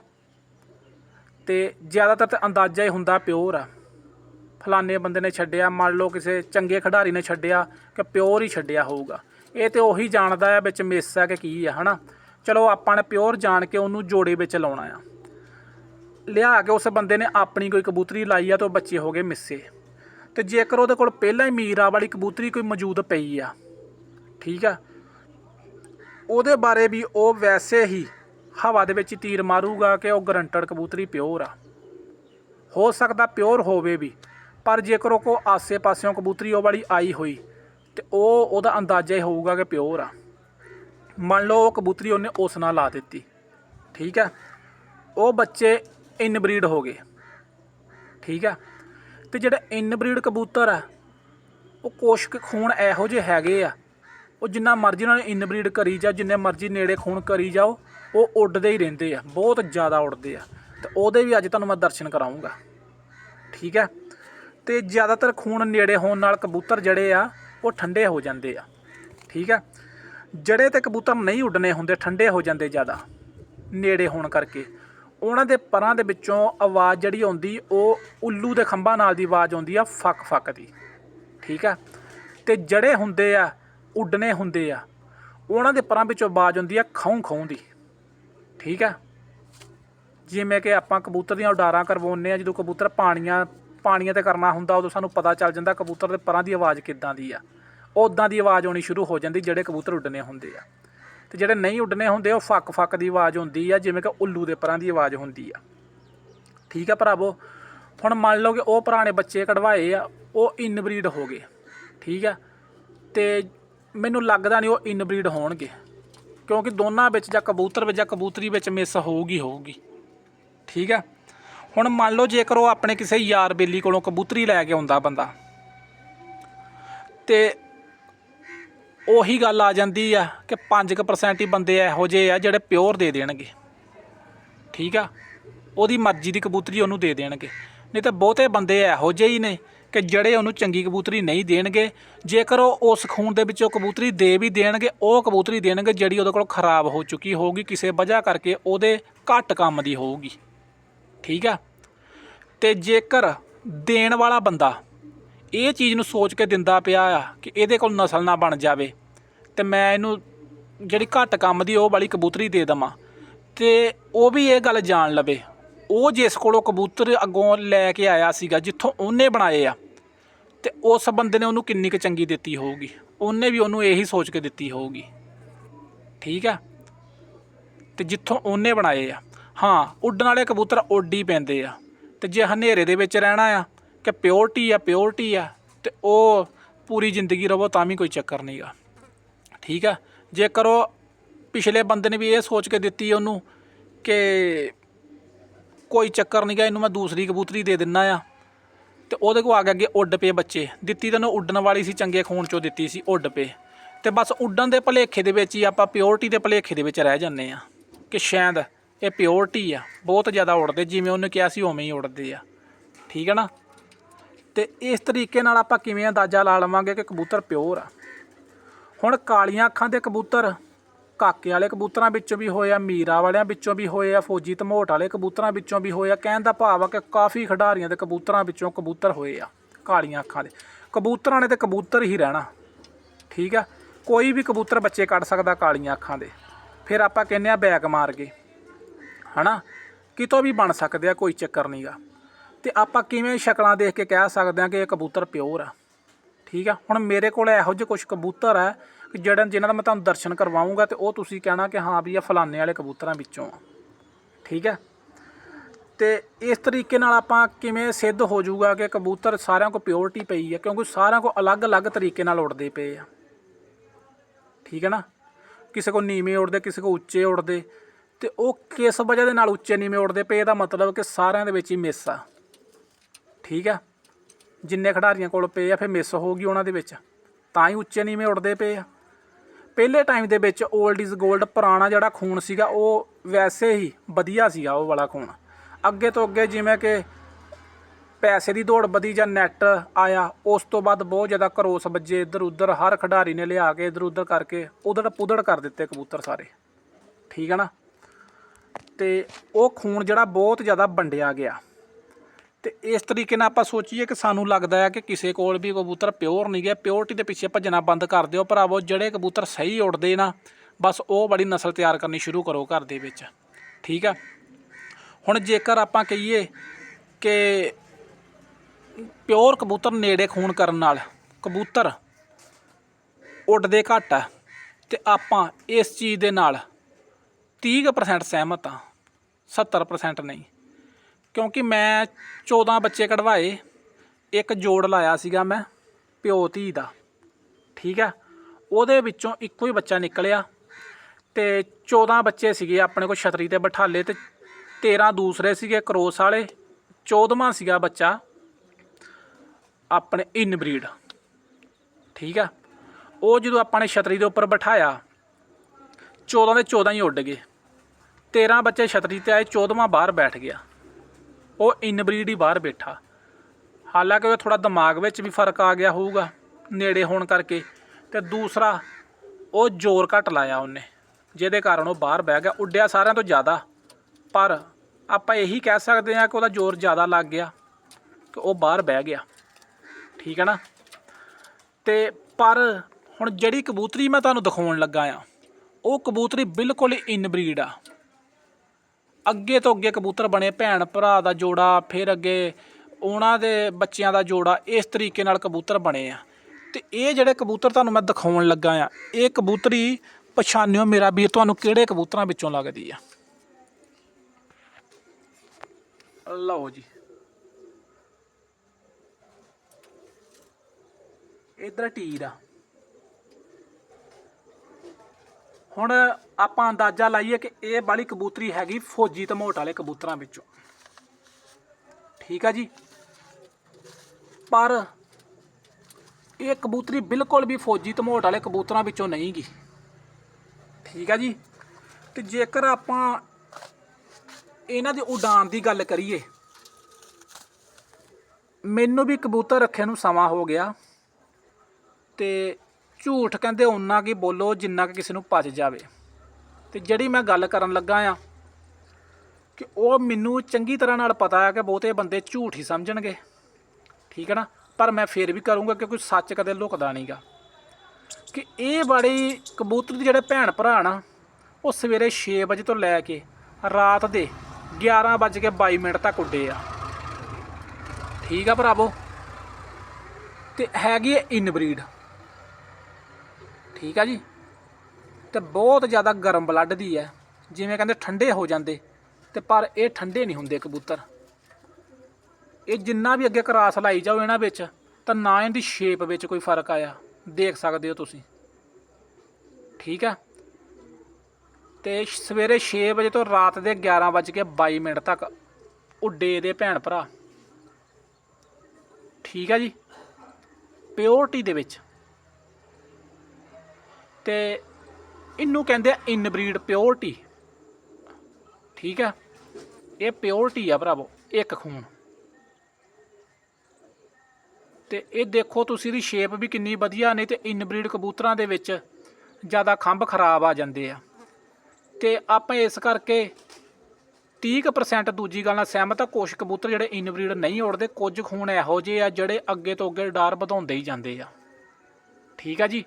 ਤੇ ਜ਼ਿਆਦਾਤਰ ਤਾਂ ਅੰਦਾਜ਼ਾ ਹੀ ਹੁੰਦਾ ਪਿਓਰ ਆ। ਫਲਾਣੇ ਬੰਦੇ ਨੇ ਛੱਡਿਆ, ਮੰਨ ਲਓ ਕਿਸੇ ਚੰਗੇ ਖਿਡਾਰੀ ਨੇ ਛੱਡਿਆ ਕਿ ਪਿਓਰ ਹੀ ਛੱਡਿਆ ਹੋਊਗਾ। ਇਹ ਤੇ ਉਹੀ ਜਾਣਦਾ ਆ ਵਿੱਚ ਮਿਸ ਆ ਕਿ ਕੀ ਆ, ਹਨਾ? ਚਲੋ ਆਪਾਂ ਨੇ ਪਿਓਰ ਜਾਣ ਕੇ ਉਹਨੂੰ ਜੋੜੇ ਵਿੱਚ ਲਾਉਣਾ ਆ। ਲਿਆ ਕੇ ਉਸ ਬੰਦੇ ਨੇ ਆਪਣੀ ਕੋਈ ਕਬੂਤਰੀ ਲਾਈ ਆ ਤੇ ਉਹ ਬੱਚੇ ਹੋ ਗਏ ਮਿੱਸੇ। ਤੇ ਜੇਕਰ ਉਹਦੇ ਕੋਲ ਪਹਿਲਾਂ ਹੀ ਮੀਰਾ ਵਾਲੀ ਕਬੂਤਰੀ ਕੋਈ ਮੌਜੂਦ ਪਈ ਆ, ਠੀਕ ਆ, ਉਹਦੇ ਬਾਰੇ ਵੀ ਉਹ ਵੈਸੇ ਹੀ ਹਵਾ ਦੇ ਵਿੱਚ ਤੀਰ ਮਾਰੂਗਾ ਕਿ ਉਹ ਗਰੰਟਡ ਕਬੂਤਰੀ ਪਿਓਰ ਆ। ਹੋ ਸਕਦਾ ਪਿਓਰ ਹੋਵੇ ਵੀ, ਪਰ ਜੇਕਰ ਉਹ ਕੋ ਆਸੇ-ਪਾਸਿਓਂ ਕਬੂਤਰੀ ਉਹ ਵਾਲੀ ਆਈ ਹੋਈ ਤੇ ਉਹ ਉਹਦਾ ਅੰਦਾਜ਼ਾ ਹੀ ਹੋਊਗਾ ਕਿ ਪਿਓਰ ਆ। ਮੰਨ ਲਓ ਉਹ ਕਬੂਤਰੀ ਉਹਨੇ ਉਸ ਨਾਲ ਲਾ ਦਿੱਤੀ, ਠੀਕ ਹੈ ਉਹ ਬੱਚੇ ਇਨਬਰੀਡ ਹੋ ਗਏ। ਠੀਕ ਆ? ਤੇ ਜਿਹੜੇ ਇਨਬਰੀਡ ਕਬੂਤਰ ਆ, ਉਹ ਕੋਸ਼ਕ ਖੂਨ ਇਹੋ ਜਿਹੇ ਹੈਗੇ ਆ। ਉਹ ਜਿੰਨਾ ਮਰਜ਼ੀ ਉਹਨਾਂ ਨੇ ਇਨਬਰੀਡ ਕਰੀ ਜਾ ਜਿੰਨੇ ਮਰਜ਼ੀ ਨੇੜੇ ਖੂਨ ਕਰੀ ਜਾਓ, ਉਹ ਉੱਡਦੇ ਹੀ ਰਹਿੰਦੇ ਆ, ਬਹੁਤ ਜ਼ਿਆਦਾ ਉੱਡਦੇ ਆ। ਤੇ ਉਹਦੇ ਵੀ ਅੱਜ ਤੁਹਾਨੂੰ ਮੈਂ ਦਰਸ਼ਨ ਕਰਾਉਂਗਾ। ਠੀਕ ਹੈ ਤੇ ਜ਼ਿਆਦਾਤਰ ਖੂਨ ਨੇੜੇ ਹੋਣ ਨਾਲ ਕਬੂਤਰ ਜਿਹੜੇ ਆ, ਉਹ ਠੰਡੇ ਹੋ ਜਾਂਦੇ ਆ। ਠੀਕ ਹੈ ਜਿਹੜੇ ਤੇ ਕਬੂਤਰ ਨਹੀਂ ਉੱਡਣੇ ਹੁੰਦੇ, ਠੰਡੇ ਹੋ ਜਾਂਦੇ ਜ਼ਿਆਦਾ, ਨੇੜੇ ਹੋਣ ਕਰਕੇ। ਉਹਨਾਂ ਦੇ ਪਰਾਂ ਦੇ ਵਿੱਚੋਂ ਆਵਾਜ਼ ਜਿਹੜੀ ਆਉਂਦੀ, ਉਹ ਉੱਲੂ ਦੇ ਖੰਭਾਂ ਨਾਲ ਦੀ ਆਵਾਜ਼ ਆਉਂਦੀ ਆ, ਫੱਕ ਫੱਕ ਦੀ। ਠੀਕ ਆ? ਤੇ ਜੜੇ ਹੁੰਦੇ ਆ, ਉੱਡਣੇ ਹੁੰਦੇ ਆ, ਉਹਨਾਂ ਦੇ ਪਰਾਂ ਵਿੱਚੋਂ ਆਵਾਜ਼ ਆਉਂਦੀ ਆ ਖਾਉਂ ਖਾਉਂ ਦੀ। ਠੀਕ ਆ? ਜਿਵੇਂ ਕਿ ਆਪਾਂ ਕਬੂਤਰ ਦੀਆਂ ਉਡਾਰਾਂ ਕਰਵਾਉਂਦੇ ਆ, ਜਦੋਂ ਕਬੂਤਰ ਪਾਣੀਆਂ ਪਾਣੀਆਂ ਤੇ ਕਰਨਾ ਹੁੰਦਾ, ਉਦੋਂ ਸਾਨੂੰ ਪਤਾ ਚੱਲ ਜਾਂਦਾ ਕਬੂਤਰ ਦੇ ਪਰਾਂ ਦੀ ਆਵਾਜ਼ ਕਿੱਦਾਂ ਦੀ ਆ। ਉਦਾਂ ਦੀ ਆਵਾਜ਼ ਆਉਣੀ ਸ਼ੁਰੂ ਹੋ ਜਾਂਦੀ, ਜਿਹੜੇ ਕਬੂਤਰ ਉੱਡਣੇ ਹੁੰਦੇ ਆ। ਤੇ ਜਿਹੜੇ ਨਹੀਂ ਉੱਡਣੇ ਹੁੰਦੇ, ਉਹ ਫੱਕ ਫੱਕ ਦੀ ਆਵਾਜ਼ ਹੁੰਦੀ ਆ, ਜਿਵੇਂ ਕਿ ਉੱਲੂ ਦੇ ਪਰਾਂ ਦੀ ਆਵਾਜ਼ ਹੁੰਦੀ ਆ। ਠੀਕ ਆ ਭਰਾਵੋ? ਹੁਣ ਮੰਨ ਲਓ ਕਿ ਉਹ ਪੁਰਾਣੇ ਬੱਚੇ ਕਢਵਾਏ ਆ, ਉਹ ਇਨਬਰੀਡ ਹੋ ਗਏ। ਠੀਕ ਆ? ਤੇ ਮੈਨੂੰ ਲੱਗਦਾ ਨਹੀਂ ਉਹ ਇਨਬਰੀਡ ਹੋਣਗੇ, ਕਿਉਂਕਿ ਦੋਨਾਂ ਵਿੱਚ ਜਾਂ ਕਬੂਤਰ ਵਿੱਚ ਜਾਂ ਕਬੂਤਰੀ ਵਿੱਚ ਮਿਸ ਹੋਊਗੀ ਹੋਊਗੀ। ਠੀਕ ਆ? ਹੁਣ ਮੰਨ ਲਓ ਜੇਕਰ ਉਹ ਆਪਣੇ ਕਿਸੇ ਯਾਰ ਬੇਲੀ ਕੋਲੋਂ ਕਬੂਤਰੀ ਲੈ ਕੇ ਆਉਂਦਾ ਬੰਦਾ, ਤੇ ਉਹੀ ਗੱਲ ਆ ਜਾਂਦੀ ਆ ਕਿ 5% ਹੀ ਬੰਦੇ ਇਹੋ ਜਿਹੇ ਆ ਜਿਹੜੇ ਪਿਓਰ ਦੇ ਦੇਣਗੇ। ਠੀਕ ਆ? ਉਹਦੀ ਮਰਜ਼ੀ ਦੀ ਕਬੂਤਰੀ ਉਹਨੂੰ ਦੇ ਦੇਣਗੇ। ਨਹੀਂ ਤਾਂ ਬਹੁਤੇ ਬੰਦੇ ਇਹੋ ਜਿਹੇ ਹੀ ਨੇ ਕਿ ਜਿਹੜੇ ਉਹਨੂੰ ਚੰਗੀ ਕਬੂਤਰੀ ਨਹੀਂ ਦੇਣਗੇ। ਜੇਕਰ ਉਹ ਉਸ ਖੂਨ ਦੇ ਵਿੱਚੋਂ ਕਬੂਤਰੀ ਦੇ ਵੀ ਦੇਣਗੇ, ਉਹ ਕਬੂਤਰੀ ਦੇਣਗੇ ਜਿਹੜੀ ਉਹਦੇ ਕੋਲ ਖਰਾਬ ਹੋ ਚੁੱਕੀ ਹੋਊਗੀ, ਕਿਸੇ ਵਜ੍ਹਾ ਕਰਕੇ ਉਹਦੇ ਘੱਟ ਕੰਮ ਦੀ ਹੋਊਗੀ। ਠੀਕ ਆ? ਤੇ ਜੇਕਰ ਦੇਣ ਵਾਲਾ ਬੰਦਾ ਇਹ ਚੀਜ਼ ਨੂੰ ਸੋਚ ਕੇ ਦਿੰਦਾ ਪਿਆ ਆ ਕਿ ਇਹਦੇ ਕੋਲ ਨਸਲ ਨਾ ਬਣ ਜਾਵੇ ਤੇ ਮੈਂ ਇਹਨੂੰ ਜਿਹੜੀ ਘੱਟ ਕੰਮ ਦੀ ਉਹ ਵਾਲੀ ਕਬੂਤਰੀ ਦੇ ਦਵਾਂ ਤੇ ਉਹ ਵੀ ਇਹ ਗੱਲ ਜਾਣ ਲਵੇ। ਉਹ ਜਿਸ ਕੋਲੋਂ ਕਬੂਤਰ ਅੱਗੋਂ ਲੈ ਕੇ ਆਇਆ ਸੀਗਾ, ਜਿੱਥੋਂ ਉਹਨੇ ਬਣਾਏ ਆ, ਤੇ ਉਸ ਬੰਦੇ ਨੇ ਉਹਨੂੰ ਕਿੰਨੀ ਕੁ ਚੰਗੀ ਦਿੱਤੀ ਹੋਊਗੀ। ਉਹਨੇ ਵੀ ਉਹਨੂੰ ਇਹੀ ਸੋਚ ਕੇ ਦਿੱਤੀ ਹੋਊਗੀ। ਠੀਕ ਆ? ਤੇ ਜਿੱਥੋਂ ਉਹਨੇ ਬਣਾਏ ਆ। ਹਾਂ, ਉੱਡਣ ਵਾਲੇ ਕਬੂਤਰ ਉੱਡ ਹੀ ਪੈਂਦੇ ਆ। ਤੇ ਜੇ ਹਨੇਰੇ ਦੇ ਵਿੱਚ ਰਹਿਣਾ ਆ ਕਿ ਪਿਓਰਟੀ ਆ ਪਿਓਰਟੀ ਆ, ਤੇ ਉਹ ਪੂਰੀ ਜ਼ਿੰਦਗੀ ਰਵੋ ਤਾਂ ਵੀ ਕੋਈ ਚੱਕਰ ਨਹੀਂਗਾ ਠੀਕ ਆ? ਜੇਕਰ ਉਹ ਪਿਛਲੇ ਬੰਦੇ ਨੇ ਵੀ ਇਹ ਸੋਚ ਕੇ ਦਿੱਤੀ ਉਹਨੂੰ ਕਿ ਕੋਈ ਚੱਕਰ ਨਹੀਂਗਾ ਇਹਨੂੰ ਮੈਂ ਦੂਸਰੀ ਕਬੂਤਰੀ ਦੇ ਦਿੰਨਾ ਆ, ਤੇ ਉਹਦੇ ਕੋ ਆ ਕੇ ਅੱਗੇ ਉੱਡ ਪਏ ਬੱਚੇ। ਦਿੱਤੀ ਤਾਂ ਉਹਨੂੰ ਉੱਡਣ ਵਾਲੀ ਸੀ, ਚੰਗੇ ਖੂਨ ਚੋਂ ਦਿੱਤੀ ਸੀ, ਉੱਡ ਪਏ। ਤੇ ਬਸ ਉੱਡਣ ਦੇ ਭਲੇਖੇ ਦੇ ਵਿੱਚ ਹੀ ਆਪਾਂ ਪਿਓਰਟੀ ਦੇ ਭਲੇਖੇ ਦੇ ਵਿੱਚ ਰਹਿ ਜਾਂਦੇ ਆ ਕਿ ਸ਼ਾਇਦ ਇਹ ਪਿਓਰਟੀ ਆ, ਬਹੁਤ ਜ਼ਿਆਦਾ ਉੱਡਦੇ, ਜਿਵੇਂ ਉਹਨੇ ਕਿਹਾ ਸੀ ਉਵੇਂ ਹੀ ਉੱਡਦੇ ਆ। ਠੀਕ ਹੈ ਨਾ? ਤੇ ਇਸ ਤਰੀਕੇ ਨਾਲ ਆਪਾਂ ਕਿਵੇਂ ਅੰਦਾਜ਼ਾ ਲਾ ਲਵਾਂਗੇ ਕਿ ਕਬੂਤਰ ਪਿਓਰ ਆ? ਹੁਣ ਕਾਲੀਆਂ ਅੱਖਾਂ ਦੇ ਕਬੂਤਰ, ਕਾਕੇ ਵਾਲੇ ਕਬੂਤਰਾਂ ਵਿੱਚੋਂ ਵੀ ਹੋਏ ਆ, ਮੀਰਾ ਵਾਲਿਆਂ ਵਿੱਚੋਂ ਵੀ ਹੋਏ ਆ ਫੌਜੀ ਧਮੋਟ ਵਾਲੇ ਕਬੂਤਰਾਂ ਵਿੱਚੋਂ ਵੀ ਹੋਏ ਆ, ਕਹਿਣ ਦਾ ਭਾਵ ਆ ਕਿ ਕਾਫੀ ਖਿਡਾਰੀਆਂ ਦੇ ਕਬੂਤਰਾਂ ਵਿੱਚੋਂ ਕਬੂਤਰ ਹੋਏ ਆ, ਕਾਲੀਆਂ ਅੱਖਾਂ ਦੇ। ਕਬੂਤਰਾਂ ਨੇ ਤੇ ਕਬੂਤਰ ਹੀ ਰਹਿਣਾ, ਠੀਕ ਆ? ਕੋਈ ਵੀ ਕਬੂਤਰ ਬੱਚੇ ਕੱਢ ਸਕਦਾ ਕਾਲੀਆਂ ਅੱਖਾਂ ਦੇ। ਫਿਰ ਆਪਾਂ ਕਹਿੰਦੇ ਆ ਬੈਕ ਮਾਰ ਗਏ, ਹਨਾ? ਕਿਤੋਂ ਵੀ ਬਣ ਸਕਦੇ ਆ, ਕੋਈ ਚੱਕਰ ਨਹੀਂਗਾ ਤੇ ਆਪਾਂ ਕਿਵੇਂ ਸ਼ਕਲਾਂ ਦੇਖ ਕੇ ਕਹਿ ਸਕਦੇ ਹਾਂ ਕਿ ਇਹ ਕਬੂਤਰ ਪਿਓਰ ਆ। ਠੀਕ ਆ? ਹੁਣ ਮੇਰੇ ਕੋਲ ਇਹੋ ਜਿਹੇ ਕੁਝ ਕਬੂਤਰ ਆ ਕਿ ਜਿਹੜੇ ਜਿਨ੍ਹਾਂ ਦਾ ਮੈਂ ਤੁਹਾਨੂੰ ਦਰਸ਼ਨ ਕਰਵਾਉਂਗਾ ਤੇ ਉਹ ਤੁਸੀਂ ਕਹਿਣਾ ਕਿ ਹਾਂ ਵੀ ਇਹ ਫਲਾਣੇ ਵਾਲੇ ਕਬੂਤਰਾਂ ਵਿੱਚੋਂ ਆ। ਠੀਕ ਹੈ ਤੇ ਇਸ ਤਰੀਕੇ ਨਾਲ ਆਪਾਂ ਕਿਵੇਂ ਸਿੱਧ ਹੋ ਜਾਊਗਾ ਕਿ ਕਬੂਤਰ ਸਾਰਿਆਂ ਕੋ ਪਿਓਰਟੀ ਪਈ ਹੈ ਕਿਉਂਕਿ ਸਾਰਿਆਂ ਕੋ ਅਲੱਗ-ਅਲੱਗ ਤਰੀਕੇ ਨਾਲ ਉੱਡਦੇ ਪਏ ਆ। ਠੀਕ ਹੈ ਨਾ? ਕਿਸੇ ਕੋ ਨੀਵੇਂ ਉੱਡਦੇ ਕਿਸੇ ਕੋ ਉੱਚੇ ਉੱਡਦੇ ਤੇ ਉਹ ਕਿਸ ਵਜ੍ਹਾ ਦੇ ਨਾਲ ਉੱਚੇ ਨੀਵੇਂ ਉੱਡਦੇ ਪਏ, ਇਹਦਾ ਮਤਲਬ ਕਿ ਸਾਰਿਆਂ ਦੇ ਵਿੱਚ ਹੀ ਮਿਸ ਆ। ਠੀਕ ਆ? ਜਿੰਨੇ ਖਿਡਾਰੀਆਂ ਕੋਲ ਪਏ ਆ, ਫਿਰ ਮਿਸ ਹੋ ਗਈ ਉਹਨਾਂ ਦੇ ਵਿੱਚ। ਤਾਂ ਹੀ ਉੱਚੇ ਨੀਵੇਂ ਉੱਡਦੇ ਪਏ ਆ। ਪਹਿਲੇ ਟਾਈਮ ਦੇ ਵਿੱਚ 올ਡ ਇਜ਼ 골ਡ ਪੁਰਾਣਾ ਜਿਹੜਾ ਖੂਨ ਸੀਗਾ, ਉਹ ਵੈਸੇ ਹੀ ਵਧੀਆ ਸੀਗਾ, ਉਹ ਵਾਲਾ ਖੂਨ। ਅੱਗੇ ਤੋਂ ਅੱਗੇ ਜਿਵੇਂ ਕਿ ਪੈਸੇ ਦੀ ਦੌੜ ਵਧੀ ਜਾਂ ਨੈਟ ਆਇਆ, ਉਸ ਤੋਂ ਬਾਅਦ ਬਹੁਤ ਜ਼ਿਆਦਾ ਕਰੋਸ ਵੱਜੇ ਇੱਧਰ ਉੱਧਰ ਹਰ ਖਿਡਾਰੀ ਨੇ ਲਿਆ ਕੇ ਇੱਧਰ ਉੱਧਰ ਕਰਕੇ ਉਧੜ ਪੁਧੜ ਕਰ ਦਿੱਤੇ ਕਬੂਤਰ ਸਾਰੇ। ਠੀਕ ਹੈ ਨਾ? ਤੇ ਉਹ ਖੂਨ ਜਿਹੜਾ ਬਹੁਤ ਜ਼ਿਆਦਾ ਵੰਡਿਆ ਗਿਆ। ਤੇ ਇਸ ਤਰੀਕੇ ਨਾਲ ਆਪਾਂ ਸੋਚੀਏ ਕਿ ਸਾਨੂੰ ਲੱਗਦਾ ਹੈ ਕਿ ਕਿਸੇ ਕੋਲ ਵੀ ਕਬੂਤਰ ਪਿਓਰ ਨਹੀਂ ਗਿਆ, ਪਿਓਰਟੀ ਦੇ ਪਿੱਛੇ ਭੱਜਣਾ ਬੰਦ ਕਰ ਦਿਓ ਭਰਾਵੋ, ਜਿਹੜੇ ਕਬੂਤਰ ਸਹੀ ਉੱਡਦੇ ਨਾ, ਬਸ ਉਹ ਬੜੀ ਨਸਲ ਤਿਆਰ ਕਰਨੀ ਸ਼ੁਰੂ ਕਰੋ ਘਰ ਦੇ ਵਿੱਚ। ਠੀਕ ਆ? ਹੁਣ ਜੇਕਰ ਆਪਾਂ ਕਹੀਏ ਕਿ ਪਿਓਰ ਕਬੂਤਰ ਨੇੜੇ ਖੂਨ ਕਰਨ ਨਾਲ ਕਬੂਤਰ ਉੱਡਦੇ ਘੱਟ ਆ, ਤੇ ਆਪਾਂ ਇਸ ਚੀਜ਼ ਦੇ ਨਾਲ 30% ਸਹਿਮਤ ਆ 70% ਨਹੀਂ। ਕਿਉਂਕਿ ਮੈਂ 14 ਬੱਚੇ ਕਢਵਾਏ, ਇੱਕ ਜੋੜ ਲਾਇਆ ਸੀਗਾ ਮੈਂ, ਪਿਓ ਧੀ ਦਾ, ਠੀਕ ਆ ਉਹਦੇ ਵਿੱਚੋਂ ਇੱਕੋ ਹੀ ਬੱਚਾ ਨਿਕਲਿਆ ਤੇ 14 ਬੱਚੇ ਸੀਗੇ ਆਪਣੇ ਕੋਲ ਛਤਰੀ ਤੇ ਬਿਠਾਲੇ ਤੇ 13 ਦੂਸਰੇ ਸੀਗੇ ਕਰੋਸ ਵਾਲੇ 14ਵਾਂ ਸੀਗਾ ਬੱਚਾ ਆਪਣੇ ਇਨਬਰੀਡ, ਠੀਕ ਆ ਉਹ ਜਦੋਂ ਆਪਾਂ ਨੇ ਛਤਰੀ ਦੇ ਉੱਪਰ ਬਿਠਾਇਆ 14 ਦੇ 14 ਹੀ ਉੱਡ ਗਏ। 13 ਬੱਚੇ ਛਤਰੀ ਤੇ ਆਏ 14ਵਾਂ ਬਾਹਰ ਬੈਠ ਗਿਆ। ਉਹ ਇਨਬਰੀਡ ਹੀ ਬਾਹਰ ਬੈਠਾ। ਹਾਲਾਂਕਿ ਉਹ ਥੋੜਾ ਦਿਮਾਗ ਵਿੱਚ ਵੀ ਫ਼ਰਕ ਆ ਗਿਆ ਹੋਊਗਾ, ਨੇੜੇ ਹੋਣ ਕਰਕੇ। ਤੇ ਦੂਸਰਾ, ਉਹ ਜ਼ੋਰ ਘੱਟ ਲਾਇਆ ਉਹਨੇ, ਜਿਹਦੇ ਕਾਰਨ ਉਹ ਬਾਹਰ ਬਹਿ ਗਿਆ। ਉੱਡਿਆ ਸਾਰਿਆਂ ਤੋਂ ਜ਼ਿਆਦਾ। ਪਰ ਆਪਾਂ ਇਹੀ ਕਹਿ ਸਕਦੇ ਹਾਂ ਕਿ ਉਹਦਾ ਜ਼ੋਰ ਜ਼ਿਆਦਾ ਲੱਗ ਗਿਆ ਕਿ ਉਹ ਬਾਹਰ ਬਹਿ ਗਿਆ। ਠੀਕ ਹੈ ਨਾ? ਤੇ ਪਰ ਹੁਣ ਜਿਹੜੀ ਕਬੂਤਰੀ ਮੈਂ ਤੁਹਾਨੂੰ ਦਿਖਾਉਣ ਲੱਗਾ ਆ, ਉਹ ਕਬੂਤਰੀ ਬਿਲਕੁਲ ਹੀ ਇਨਬਰੀਡ ਆ। ਅੱਗੇ ਤੋਂ ਅੱਗੇ ਕਬੂਤਰ ਬਣੇ ਭੈਣ, ਭਰਾ ਦਾ ਜੋੜਾ, ਫਿਰ ਅੱਗੇ ਉਹਨਾਂ ਦੇ ਬੱਚਿਆਂ ਦਾ ਜੋੜਾ, ਇਸ ਤਰੀਕੇ ਨਾਲ ਕਬੂਤਰ ਬਣੇ ਆ। ਤੇ ਇਹ ਜਿਹੜੇ ਕਬੂਤਰ ਤੁਹਾਨੂੰ ਮੈਂ ਦਿਖਾਉਣ ਲੱਗਾ ਆ, ਇਹ ਕਬੂਤਰੀ ਪਛਾਣਿਓ ਮੇਰਾ ਵੀਰ, ਤੁਹਾਨੂੰ ਕਿਹੜੇ ਕਬੂਤਰਾਂ ਵਿੱਚੋਂ ਲੱਗਦੀ ਆ? ਲਓ ਜੀ। ਇਧਰ ਟੀਰ ਆ। ਹੁਣ ਆਪਾਂ ਅੰਦਾਜ਼ਾ ਲਾਈਏ ਕਿ ਇਹ ਵਾਲੀ ਕਬੂਤਰੀ ਹੈਗੀ ਫੌਜੀ ਧਮੋਟ ਵਾਲੇ ਕਬੂਤਰਾਂ ਵਿੱਚੋਂ। ਠੀਕ ਆ ਜੀ? ਪਰ ਇਹ ਕਬੂਤਰੀ ਬਿਲਕੁਲ ਵੀ ਫੌਜੀ ਧਮੋਟ ਵਾਲੇ ਕਬੂਤਰਾਂ ਵਿੱਚੋਂ ਨਹੀਂ ਗੀ। ਠੀਕ ਆ ਜੀ? ਤੇ ਜੇਕਰ ਆਪਾਂ ਇਹਨਾਂ ਦੀ ਉਡਾਨ ਦੀ ਗੱਲ ਕਰੀਏ, ਮੈਨੂੰ ਵੀ ਕਬੂਤਰ ਰੱਖੇ ਨੂੰ ਸਮਾਂ ਹੋ ਗਿਆ ਤੇ ਝੂਠ ਕਹਿੰਦੇ ਉਨਾ ਕੀ ਬੋਲੋ ਜਿੰਨਾ ਕਿ ਕਿਸੇ ਨੂੰ ਪਚ ਜਾਵੇ। ਤੇ ਜਿਹੜੀ ਮੈਂ ਗੱਲ ਕਰਨ ਲੱਗਾ ਆ ਕਿ ਉਹ ਮੈਨੂੰ ਚੰਗੀ ਤਰ੍ਹਾਂ ਨਾਲ ਪਤਾ ਆ ਕਿ ਬਹੁਤੇ ਬੰਦੇ ਝੂਠ ਹੀ ਸਮਝਣਗੇ। ਠੀਕ ਹੈ ਨਾ? ਪਰ ਮੈਂ ਫੇਰ ਵੀ ਕਰੂੰਗਾ ਕਿਉਂਕਿ ਸੱਚ ਕਦੇ ਲੁਕਦਾ ਨਹੀਂਗਾ ਕਿ ਇਹ ਬੜੀ ਕਬੂਤਰ ਦੇ ਜਿਹੜੇ ਭੈਣ ਭਰਾ ਨਾ, ਉਹ ਸਵੇਰੇ 6 ਵਜੇ ਤੋਂ ਲੈ ਕੇ ਰਾਤ ਦੇ 11 ਵੱਜ ਕੇ 22 ਮਿੰਟ ਤੱਕ ਉੱਡੇ ਆ। ਠੀਕ ਆ ਭਰਾਵੋ? ਤੇ ਹੈਗੀ ਹੈ ਇਨਬਰੀਡ। ਠੀਕ ਆ ਜੀ? ਤੇ ਬਹੁਤ ਜ਼ਿਆਦਾ ਗਰਮ ਬਲੱਡ ਦੀ ਹੈ। ਜਿਵੇਂ ਕਹਿੰਦੇ ਠੰਡੇ ਹੋ ਜਾਂਦੇ। ਤੇ ਪਰ ਇਹ ਠੰਡੇ ਨਹੀਂ ਹੁੰਦੇ ਕਬੂਤਰ। ਇਹ ਜਿੰਨਾ ਵੀ ਅੱਗੇ ਕਰਾਸ ਲਾਈ ਜਾਓ ਇਹਨਾਂ ਵਿੱਚ, ਤਾਂ ਨਾ ਇਹਦੀ ਸ਼ੇਪ ਵਿੱਚ ਕੋਈ ਫ਼ਰਕ ਆਇਆ। ਦੇਖ ਸਕਦੇ ਹੋ ਤੁਸੀਂ। ਠੀਕ ਆ? ਤੇ ਸਵੇਰੇ 6 ਵਜੇ ਤੋਂ ਰਾਤ ਦੇ 11 ਵਜੇ ਕੇ 22 ਮਿੰਟ ਤੱਕ ਉੱਡੇ ਦੇ ਭੈਣ ਭਰਾ। ਠੀਕ ਆ ਜੀ? ਪਿਓਰਟੀ ਦੇ ਵਿੱਚ। ਤੇ ਇਹਨੂੰ ਕਹਿੰਦੇ ਆ ਇਨਬਰੀਡ ਪਿਓਰਟੀ ਠੀਕ ਆ? ਇਹ ਪਿਓਰਟੀ ਆ ਭਰਾਵੋ, ਇੱਕ ਖੂਨ। ਤੇ ਇਹ ਦੇਖੋ ਤੁਸੀਂ ਦੀ ਸ਼ੇਪ ਵੀ ਕਿੰਨੀ ਵਧੀਆ ਨਹੀਂ ਤੇ ਇਨਬਰੀਡ ਕਬੂਤਰਾਂ ਦੇ ਵਿੱਚ ਜ਼ਿਆਦਾ ਖੰਭ ਖਰਾਬ ਆ ਜਾਂਦੇ ਆ। ਤੇ ਆਪਾਂ ਇਸ ਕਰਕੇ 30% ਦੂਜੀ ਗੱਲ ਨਾਲ ਸਹਿਮਤ ਆ ਕੁਝ ਕਬੂਤਰ ਜਿਹੜੇ ਇਨਬਰੀਡ ਨਹੀਂ ਉੜਦੇ, ਕੁਝ ਖੂਨ ਇਹੋ ਜਿਹੇ ਆ ਜਿਹੜੇ ਅੱਗੇ ਤੋਂ ਅੱਗੇ ਡਰ ਵਧਾਉਂਦੇ ਹੀ ਜਾਂਦੇ ਆ। ਠੀਕ ਆ ਜੀ?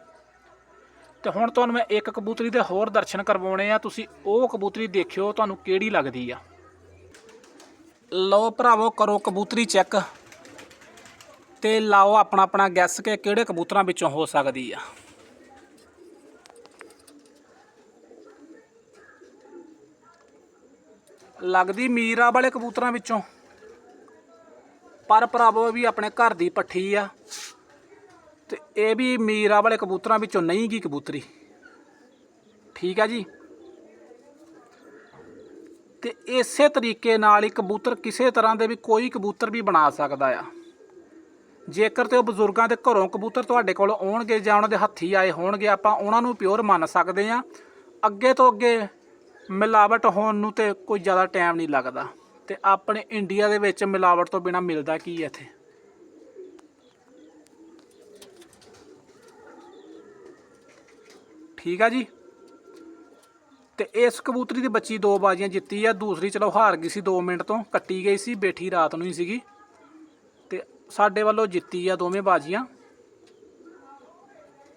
ਤੇ ਹੁਣ ਤੁਹਾਨੂੰ ਮੈਂ ਇੱਕ ਕਬੂਤਰੀ ਦੇ ਹੋਰ ਦਰਸ਼ਨ ਕਰਵਾਉਣੇ ਆ। ਤੁਸੀਂ ਉਹ ਕਬੂਤਰੀ ਦੇਖਿਓ, ਤੁਹਾਨੂੰ ਕਿਹੜੀ ਲੱਗਦੀ ਆ। ਲਓ ਭਰਾਵੋ, ਕਰੋ ਕਬੂਤਰੀ ਚੈੱਕ। ਤੇ ਲਾਓ ਆਪਣਾ ਆਪਣਾ ਗੈਸ ਕੇ ਕਿਹੜੇ ਕਬੂਤਰਾਂ ਵਿੱਚੋਂ ਹੋ ਸਕਦੀ ਆ। ਲੱਗਦੀ ਮੀਰਾ ਵਾਲੇ ਕਬੂਤਰਾਂ ਵਿੱਚੋਂ। ਪਰ ਭਰਾਵੋ ਵੀ ਆਪਣੇ ਘਰ ਦੀ ਪੱਠੀ ਆ। ਤੇ ਇਹ ਵੀ ਮੀਰਾ ਵਾਲੇ ਕਬੂਤਰਾਂ ਵਿੱਚੋਂ ਨਹੀਂ ਗੀ ਕਬੂਤਰੀ। ਠੀਕ ਆ ਜੀ। ਤੇ ਇਸੇ ਤਰੀਕੇ ਨਾਲ ਹੀ ਕਬੂਤਰ ਕਿਸੇ ਤਰ੍ਹਾਂ ਦੇ ਵੀ ਕੋਈ ਕਬੂਤਰ ਵੀ ਬਣਾ ਸਕਦਾ ਆ। ਜੇਕਰ ਤੇ ਉਹ ਬਜ਼ੁਰਗਾਂ ਦੇ ਘਰੋਂ ਕਬੂਤਰ ਤੁਹਾਡੇ ਕੋਲ ਆਉਣਗੇ ਜਾਂ ਉਹਨਾਂ ਦੇ ਹੱਥੀ ਆਏ ਹੋਣਗੇ, ਆਪਾਂ ਉਹਨਾਂ ਨੂੰ ਪਿਓਰ ਮੰਨ ਸਕਦੇ ਆ ਅੱਗੇ ਤੋਂ ਅੱਗੇ ਮਿਲਾਵਟ ਹੋਣ ਨੂੰ ਤੇ ਕੋਈ ਜ਼ਿਆਦਾ ਟਾਈਮ ਨਹੀਂ ਲੱਗਦਾ। ਤੇ ਆਪਣੇ ਇੰਡੀਆ ਦੇ ਵਿੱਚ ਮਿਲਾਵਟ ਤੋਂ ਬਿਨਾ ਮਿਲਦਾ ਕੀ ਹੈ ਇੱਥੇ? ਠੀਕ ਆ ਜੀ। ਤੇ ਇਸ ਕਬੂਤਰੀ ਦੀ ਬੱਚੀ ਦੋ ਬਾਜ਼ੀਆਂ ਜਿੱਤੀ ਆ। ਦੂਸਰੀ ਚਲੋ ਹਾਰ ਗਈ ਸੀ 2 ਮਿੰਟ ਤੋਂ, ਕੱਟੀ ਗਈ ਸੀ, ਬੈਠੀ ਰਾਤ ਨੂੰ ਹੀ ਸੀਗੀ। ਤੇ ਸਾਡੇ ਵੱਲੋਂ ਜਿੱਤੀ ਆ ਦੋਵੇਂ ਬਾਜ਼ੀਆਂ।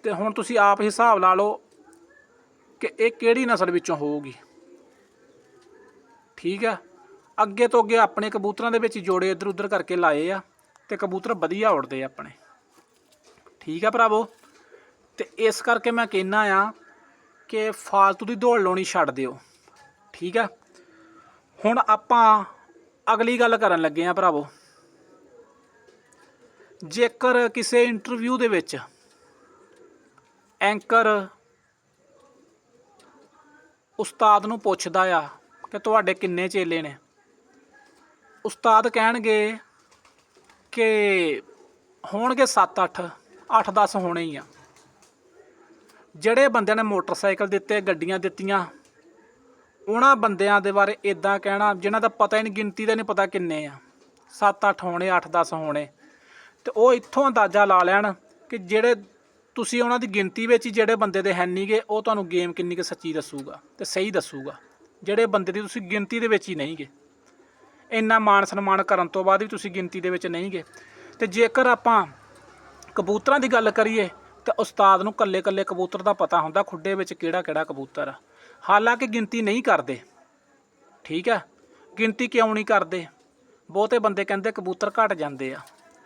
ਤੇ ਹੁਣ ਤੁਸੀਂ ਆਪ ਹਿਸਾਬ ਲਾ ਲਓ ਕਿ ਇਹ ਕਿਹੜੀ ਨਸਲ ਵਿੱਚੋਂ ਹੋਊਗੀ। ਠੀਕ ਆ। ਅੱਗੇ ਤੋਂ ਅੱਗੇ ਆਪਣੇ ਕਬੂਤਰਾਂ ਦੇ ਵਿੱਚ ਜੋੜੇ ਇੱਧਰ ਉੱਧਰ ਕਰਕੇ ਲਾਏ ਆ ਤੇ ਕਬੂਤਰ ਵਧੀਆ ਉੜਦੇ ਆ ਆਪਣੇ। ਠੀਕ ਆ ਭਰਾਵੋ। ਤੇ ਇਸ ਕਰਕੇ ਮੈਂ ਕਹਿਣਾ ਆ ਕਿ ਫਾਲਤੂ ਦੀ ਦੌੜ ਲਾਉਣੀ ਛੱਡ ਦਿਓ। ਠੀਕ ਆ? ਹੁਣ ਆਪਾਂ ਅਗਲੀ ਗੱਲ ਕਰਨ ਲੱਗੇ ਆ ਭਰਾਵੋ। ਜੇਕਰ ਕਿਸੇ ਇੰਟਰਵਿਊ ਦੇ ਵਿੱਚ ਐਂਕਰ ਉਸਤਾਦ ਨੂੰ ਪੁੱਛਦਾ ਆ ਕਿ ਤੁਹਾਡੇ ਕਿੰਨੇ ਚੇਲੇ ਨੇ, ਉਸਤਾਦ ਕਹਿਣਗੇ ਕਿ ਹੋਣਗੇ 7-8 8-10 ਹੋਣੇ ਹੀ ਆ। ਜਿਹੜੇ ਬੰਦਿਆਂ ਨੇ ਮੋਟਰਸਾਈਕਲ ਦਿੱਤੇ, ਗੱਡੀਆਂ ਦਿੱਤੀਆਂ, ਉਹਨਾਂ ਬੰਦਿਆਂ ਦੇ ਬਾਰੇ ਇਦਾਂ ਕਹਿਣਾ, ਜਿਨ੍ਹਾਂ ਦਾ ਪਤਾ ਹੀ ਨਹੀਂ, ਗਿਣਤੀ ਦਾ ਨਹੀਂ ਪਤਾ ਕਿੰਨੇ ਆ। 7-8 ਹੋਣੇ 8-10 ਹੋਣੇ। ਤੇ ਉਹ ਇੱਥੋਂ ਅੰਦਾਜ਼ਾ ਲਾ ਲੈਣ ਕਿ ਜਿਹੜੇ ਤੁਸੀਂ ਉਹਨਾਂ ਦੀ ਗਿਣਤੀ ਵਿੱਚ ਹੀ ਜਿਹੜੇ ਬੰਦੇ ਦੇ ਹੈ ਨਹੀਂਗੇ ਉਹ ਤੁਹਾਨੂੰ ਗੇਮ ਕਿੰਨੀ ਕੁ ਸੱਚੀ ਦੱਸੂਗਾ ਤੇ ਸਹੀ ਦੱਸੂਗਾ। ਜਿਹੜੇ ਬੰਦੇ ਦੀ ਤੁਸੀਂ ਗਿਣਤੀ ਦੇ ਵਿੱਚ ਹੀ ਨਹੀਂਗੇ। ਇੰਨਾ ਮਾਣ ਸਨਮਾਨ ਕਰਨ ਤੋਂ ਬਾਅਦ ਵੀ ਤੁਸੀਂ ਗਿਣਤੀ ਦੇ ਵਿੱਚ ਨਹੀਂਗੇ। ਤੇ ਜੇਕਰ ਆਪਾਂ ਕਬੂਤਰਾਂ ਦੀ ਗੱਲ ਕਰੀਏ ਤਾਂ ਉਸਤਾਦ ਨੂੰ ਕੱਲੇ ਕੱਲੇ ਕਬੂਤਰ ਦਾ ਪਤਾ ਹੁੰਦਾ ਖੁੱਡੇ ਵਿੱਚ ਕਿਹੜਾ ਕਿਹੜਾ ਕਬੂਤਰ ਆ। ਹਾਲਾਂਕਿ ਗਿਣਤੀ ਨਹੀਂ ਕਰਦੇ। ਠੀਕ ਆ? ਗਿਣਤੀ ਕਿਉਂ ਨਹੀਂ ਕਰਦੇ? ਬਹੁਤੇ ਬੰਦੇ ਕਹਿੰਦੇ ਕਬੂਤਰ ਘਟ ਜਾਂਦੇ ਆ।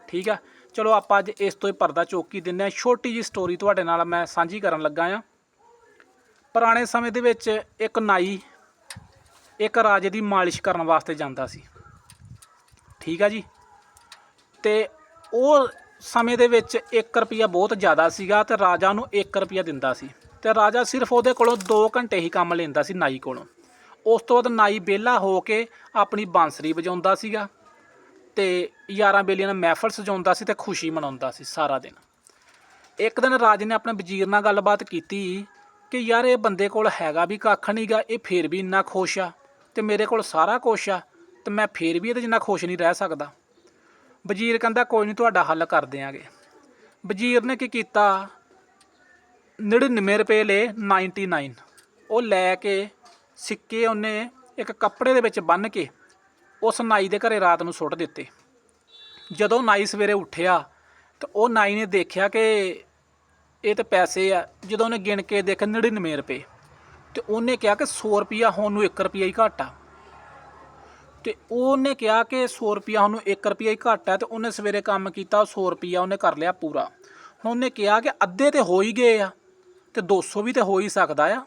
ਠੀਕ ਆ? ਚਲੋ ਆਪਾਂ ਅੱਜ ਇਸ ਤੋਂ ਹੀ ਪਰਦਾ ਚੋਕੀ ਦਿੰਨੇ ਆ ਛੋਟੀ ਜੀ ਸਟੋਰੀ ਤੁਹਾਡੇ ਨਾਲ ਮੈਂ ਸਾਂਝੀ ਕਰਨ ਲੱਗਾ ਆ ਪੁਰਾਣੇ ਸਮੇਂ ਦੇ ਵਿੱਚ ਇੱਕ ਨਾਈ ਇੱਕ ਰਾਜੇ ਦੀ ਮਾਲਿਸ਼ ਕਰਨ ਵਾਸਤੇ ਜਾਂਦਾ ਸੀ। ਠੀਕ ਆ ਜੀ? ਤੇ ਉਹ ਸਮੇਂ ਦੇ ਵਿੱਚ 1 ਰੁਪਿਆ ਬਹੁਤ ਜ਼ਿਆਦਾ ਸੀਗਾ ਤੇ ਰਾਜਾ ਨੂੰ 1 ਰੁਪਿਆ ਦਿੰਦਾ ਸੀ। ਤੇ ਰਾਜਾ ਸਿਰਫ ਉਹਦੇ ਕੋਲੋਂ 2 ਘੰਟੇ ਹੀ ਕੰਮ ਲੈਂਦਾ ਸੀ ਨਾਈ ਕੋਲੋਂ। ਉਸ ਤੋਂ ਬਾਅਦ ਨਾਈ ਵਿਹਲਾ ਹੋ ਕੇ ਆਪਣੀ ਬਾਂਸਰੀ ਵਜਾਉਂਦਾ ਸੀਗਾ ਤੇ ਯਾਰਾਂ ਬੇਲੀਆਂ ਨਾਲ ਮਹਿਫਲ ਸਜਾਉਂਦਾ ਸੀ ਤੇ ਖੁਸ਼ੀ ਮਨਾਉਂਦਾ ਸੀ ਸਾਰਾ ਦਿਨ। ਇੱਕ ਦਿਨ ਰਾਜ ਨੇ ਆਪਣੇ ਵਜ਼ੀਰ ਨਾਲ ਗੱਲਬਾਤ ਕੀਤੀ ਕਿ ਯਾਰ ਇਹ ਬੰਦੇ ਕੋਲ ਹੈਗਾ ਵੀ ਕੱਖ ਨਹੀਂਗਾ ਇਹ ਫੇਰ ਵੀ ਇੰਨਾ ਖੁਸ਼ ਆ ਤੇ ਮੇਰੇ ਕੋਲ ਸਾਰਾ ਕੁਛ ਆ ਤੇ ਮੈਂ ਫੇਰ ਵੀ ਇਹਦੇ ਜਿੰਨਾ ਖੁਸ਼ ਨਹੀਂ ਰਹਿ ਸਕਦਾ। ਵਜ਼ੀਰ ਕਹਿੰਦਾ, ਕੋਈ ਨਹੀਂ ਤੁਹਾਡਾ ਹੱਲ ਕਰ ਦਿਆਂਗੇ। ਵਜ਼ੀਰ ਨੇ ਕੀ ਕੀਤਾ? 99 ਰੁਪਏ ਲਏ 99 ਉਹ ਲੈ ਕੇ ਸਿੱਕੇ ਉਹਨੇ ਇੱਕ ਕੱਪੜੇ ਦੇ ਵਿੱਚ ਬੰਨ੍ਹ ਕੇ ਉਸ ਨਾਈ ਦੇ ਘਰੇ ਰਾਤ ਨੂੰ ਸੁੱਟ ਦਿੱਤੇ। ਜਦੋਂ ਨਾਈ ਸਵੇਰੇ ਉੱਠਿਆ, ਤਾਂ ਉਹ ਨਾਈ ਨੇ ਦੇਖਿਆ ਕਿ ਇਹ ਤਾਂ ਪੈਸੇ ਆ। ਜਦੋਂ ਉਹਨੇ ਗਿਣ ਕੇ ਦੇਖਿਆ 99 ਰੁਪਏ, ਤੇ ਉਹਨੇ ਕਿਹਾ ਕਿ 100 ਰੁਪਿਆ ਹੁਣ ਨੂੰ 1 ਰੁਪਿਆ ਹੀ ਘੱਟ ਆ। ਤੇ ਉਹਨੇ ਕਿਹਾ ਕਿ 100 ਰੁਪਿਆ ਉਹਨੂੰ 1 ਰੁਪਿਆ ਹੀ ਘੱਟ ਹੈ ਤੇ ਉਹਨੇ ਸਵੇਰੇ ਕੰਮ ਕੀਤਾ 100 ਰੁਪਿਆ ਉਹਨੇ ਕਰ ਲਿਆ ਪੂਰਾ। ਹੁਣ ਉਹਨੇ ਕਿਹਾ ਕਿ ਅੱਧੇ ਤੇ ਹੋ ਹੀ ਗਏ ਆ, ਤੇ 200 ਵੀ ਤੇ ਹੋ ਹੀ ਸਕਦਾ ਆ।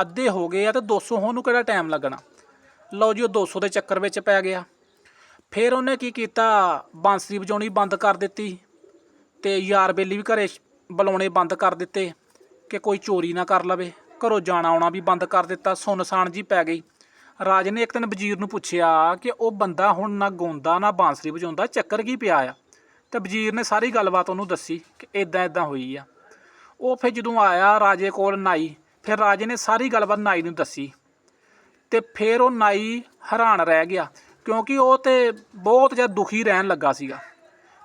ਅੱਧੇ ਹੋ ਗਏ ਆ ਤੇ 200 ਹੋਣ ਨੂੰ ਕਿਹੜਾ ਟਾਈਮ ਲੱਗਣਾ? ਲਓ ਜੀ, ਉਹ 200 ਦੇ ਚੱਕਰ ਵਿੱਚ ਪੈ ਗਿਆ। ਫਿਰ ਉਹਨੇ ਕੀ ਕੀਤਾ? ਬਾਂਸਰੀ ਵਜਾਉਣੀ ਬੰਦ ਕਰ ਦਿੱਤੀ ਤੇ ਯਾਰ ਬੇਲੀ ਵੀ ਘਰੇ ਬੁਲਾਉਣੇ ਬੰਦ ਕਰ ਦਿੱਤੇ ਕਿ ਕੋਈ ਚੋਰੀ ਨਾ ਕਰ ਲਵੇ, ਘਰੋਂ ਜਾਣਾ ਆਉਣਾ ਵੀ ਬੰਦ ਕਰ ਦਿੱਤਾ, ਸੁਨਸਾਨ ਜੀ ਪੈ ਗਈ। ਰਾਜੇ ਨੇ ਇੱਕ ਦਿਨ ਵਜ਼ੀਰ ਨੂੰ ਪੁੱਛਿਆ ਕਿ ਉਹ ਬੰਦਾ ਹੁਣ ਨਾ ਗਾਉਂਦਾ ਨਾ ਬਾਂਸਰੀ ਵਜਾਉਂਦਾ, ਚੱਕਰ ਕੀ ਪਿਆ ਆ? ਤੇ ਵਜ਼ੀਰ ਨੇ ਸਾਰੀ ਗੱਲਬਾਤ ਉਹਨੂੰ ਦੱਸੀ ਕਿ ਇਦਾਂ ਇਦਾਂ ਹੋਈ ਆ। ਉਹ ਫਿਰ ਜਦੋਂ ਆਇਆ, ਰਾਜੇ ਕੋਲ ਨਾਈ, ਫਿਰ ਰਾਜੇ ਨੇ ਸਾਰੀ ਗੱਲਬਾਤ ਨਾਈ ਨੂੰ ਦੱਸੀ। ਤੇ ਫਿਰ ਉਹ ਨਾਈ ਹੈਰਾਨ ਰਹਿ ਗਿਆ, ਕਿਉਂਕਿ ਉਹ ਤੇ ਬਹੁਤ ਜ਼ਿਆਦਾ ਦੁਖੀ ਰਹਿਣ ਲੱਗਾ ਸੀਗਾ।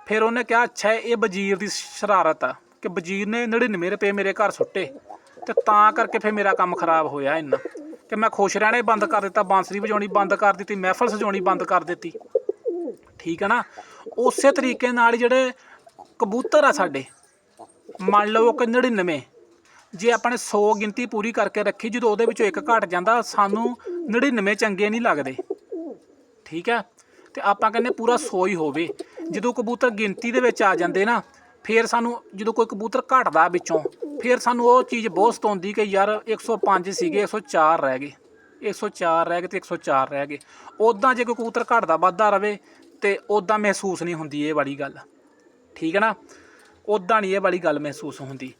ਫਿਰ ਉਹਨੇ ਕਿਹਾ, ਅੱਛਾ, ਇਹ ਵਜ਼ੀਰ ਦੀ ਸ਼ਰਾਰਤ ਆ ਕਿ ਵਜ਼ੀਰ ਨੇ 99 ਰੁਪਏ ਮੇਰੇ ਘਰ ਸੁੱਟੇ ਤੇ ਤਾਂ ਕਰਕੇ ਫਿਰ ਮੇਰਾ ਕੰਮ ਖਰਾਬ ਹੋਇਆ ਇੰਨਾ। ਕਿ ਮੈਂ ਖੁਸ਼ ਰਹਿਣਾ ਹੀ ਬੰਦ ਕਰ ਦਿੱਤਾ, ਬਾਂਸਰੀ ਵਜਾਉਣੀ ਬੰਦ ਕਰ ਦਿੱਤੀ, ਮਹਿਫਲ ਸਜਾਉਣੀ ਬੰਦ ਕਰ ਦਿੱਤੀ। ਠੀਕ ਹੈ ਨਾ? ਉਸੇ ਤਰੀਕੇ ਨਾਲ ਜਿਹੜੇ ਕਬੂਤਰ ਆ ਸਾਡੇ, ਮੰਨ ਲਓ ਕਿ 99 ਜੇ ਆਪਾਂ ਨੇ 100 ਗਿਣਤੀ ਪੂਰੀ ਕਰਕੇ ਰੱਖੀ, ਜਦੋਂ ਉਹਦੇ ਵਿੱਚੋਂ ਇੱਕ ਘਟ ਜਾਂਦਾ, ਸਾਨੂੰ 99 ਚੰਗੇ ਨਹੀਂ ਲੱਗਦੇ। ਠੀਕ ਹੈ? ਤੇ ਆਪਾਂ ਕਹਿੰਦੇ ਪੂਰਾ 100 ਹੀ ਹੋਵੇ। ਜਦੋਂ ਕਬੂਤਰ ਗਿਣਤੀ ਦੇ ਵਿੱਚ ਆ ਜਾਂਦੇ ਨਾ ਫਿਰ ਸਾਨੂੰ ਜਦੋਂ ਕੋਈ ਕਬੂਤਰ ਘਟਦਾ ਵਿੱਚੋਂ, ਫਿਰ ਸਾਨੂੰ ਉਹ ਚੀਜ਼ ਬਹੁਤ ਸਤਾਉਂਦੀ ਕਿ ਯਾਰ 105 ਸੀਗੇ 104 ਰਹਿ ਗਏ। 104 ਰਹਿ ਗਏ ਤੇ 104 ਰਹਿ ਗਏ। ਉਦਾਂ ਜੇ ਕੋਈ ਕਬੂਤਰ ਘਟਦਾ ਵੱਧਦਾ ਰਵੇ ਤੇ ਉਦਾਂ ਮਹਿਸੂਸ ਨਹੀਂ ਹੁੰਦੀ ਇਹ ਵਾਲੀ ਗੱਲ। ਠੀਕ ਹੈ ਨਾ? ਉਦਾਂ ਨਹੀਂ ਇਹ ਵਾਲੀ ਗੱਲ ਮਹਿਸੂਸ ਹੁੰਦੀ।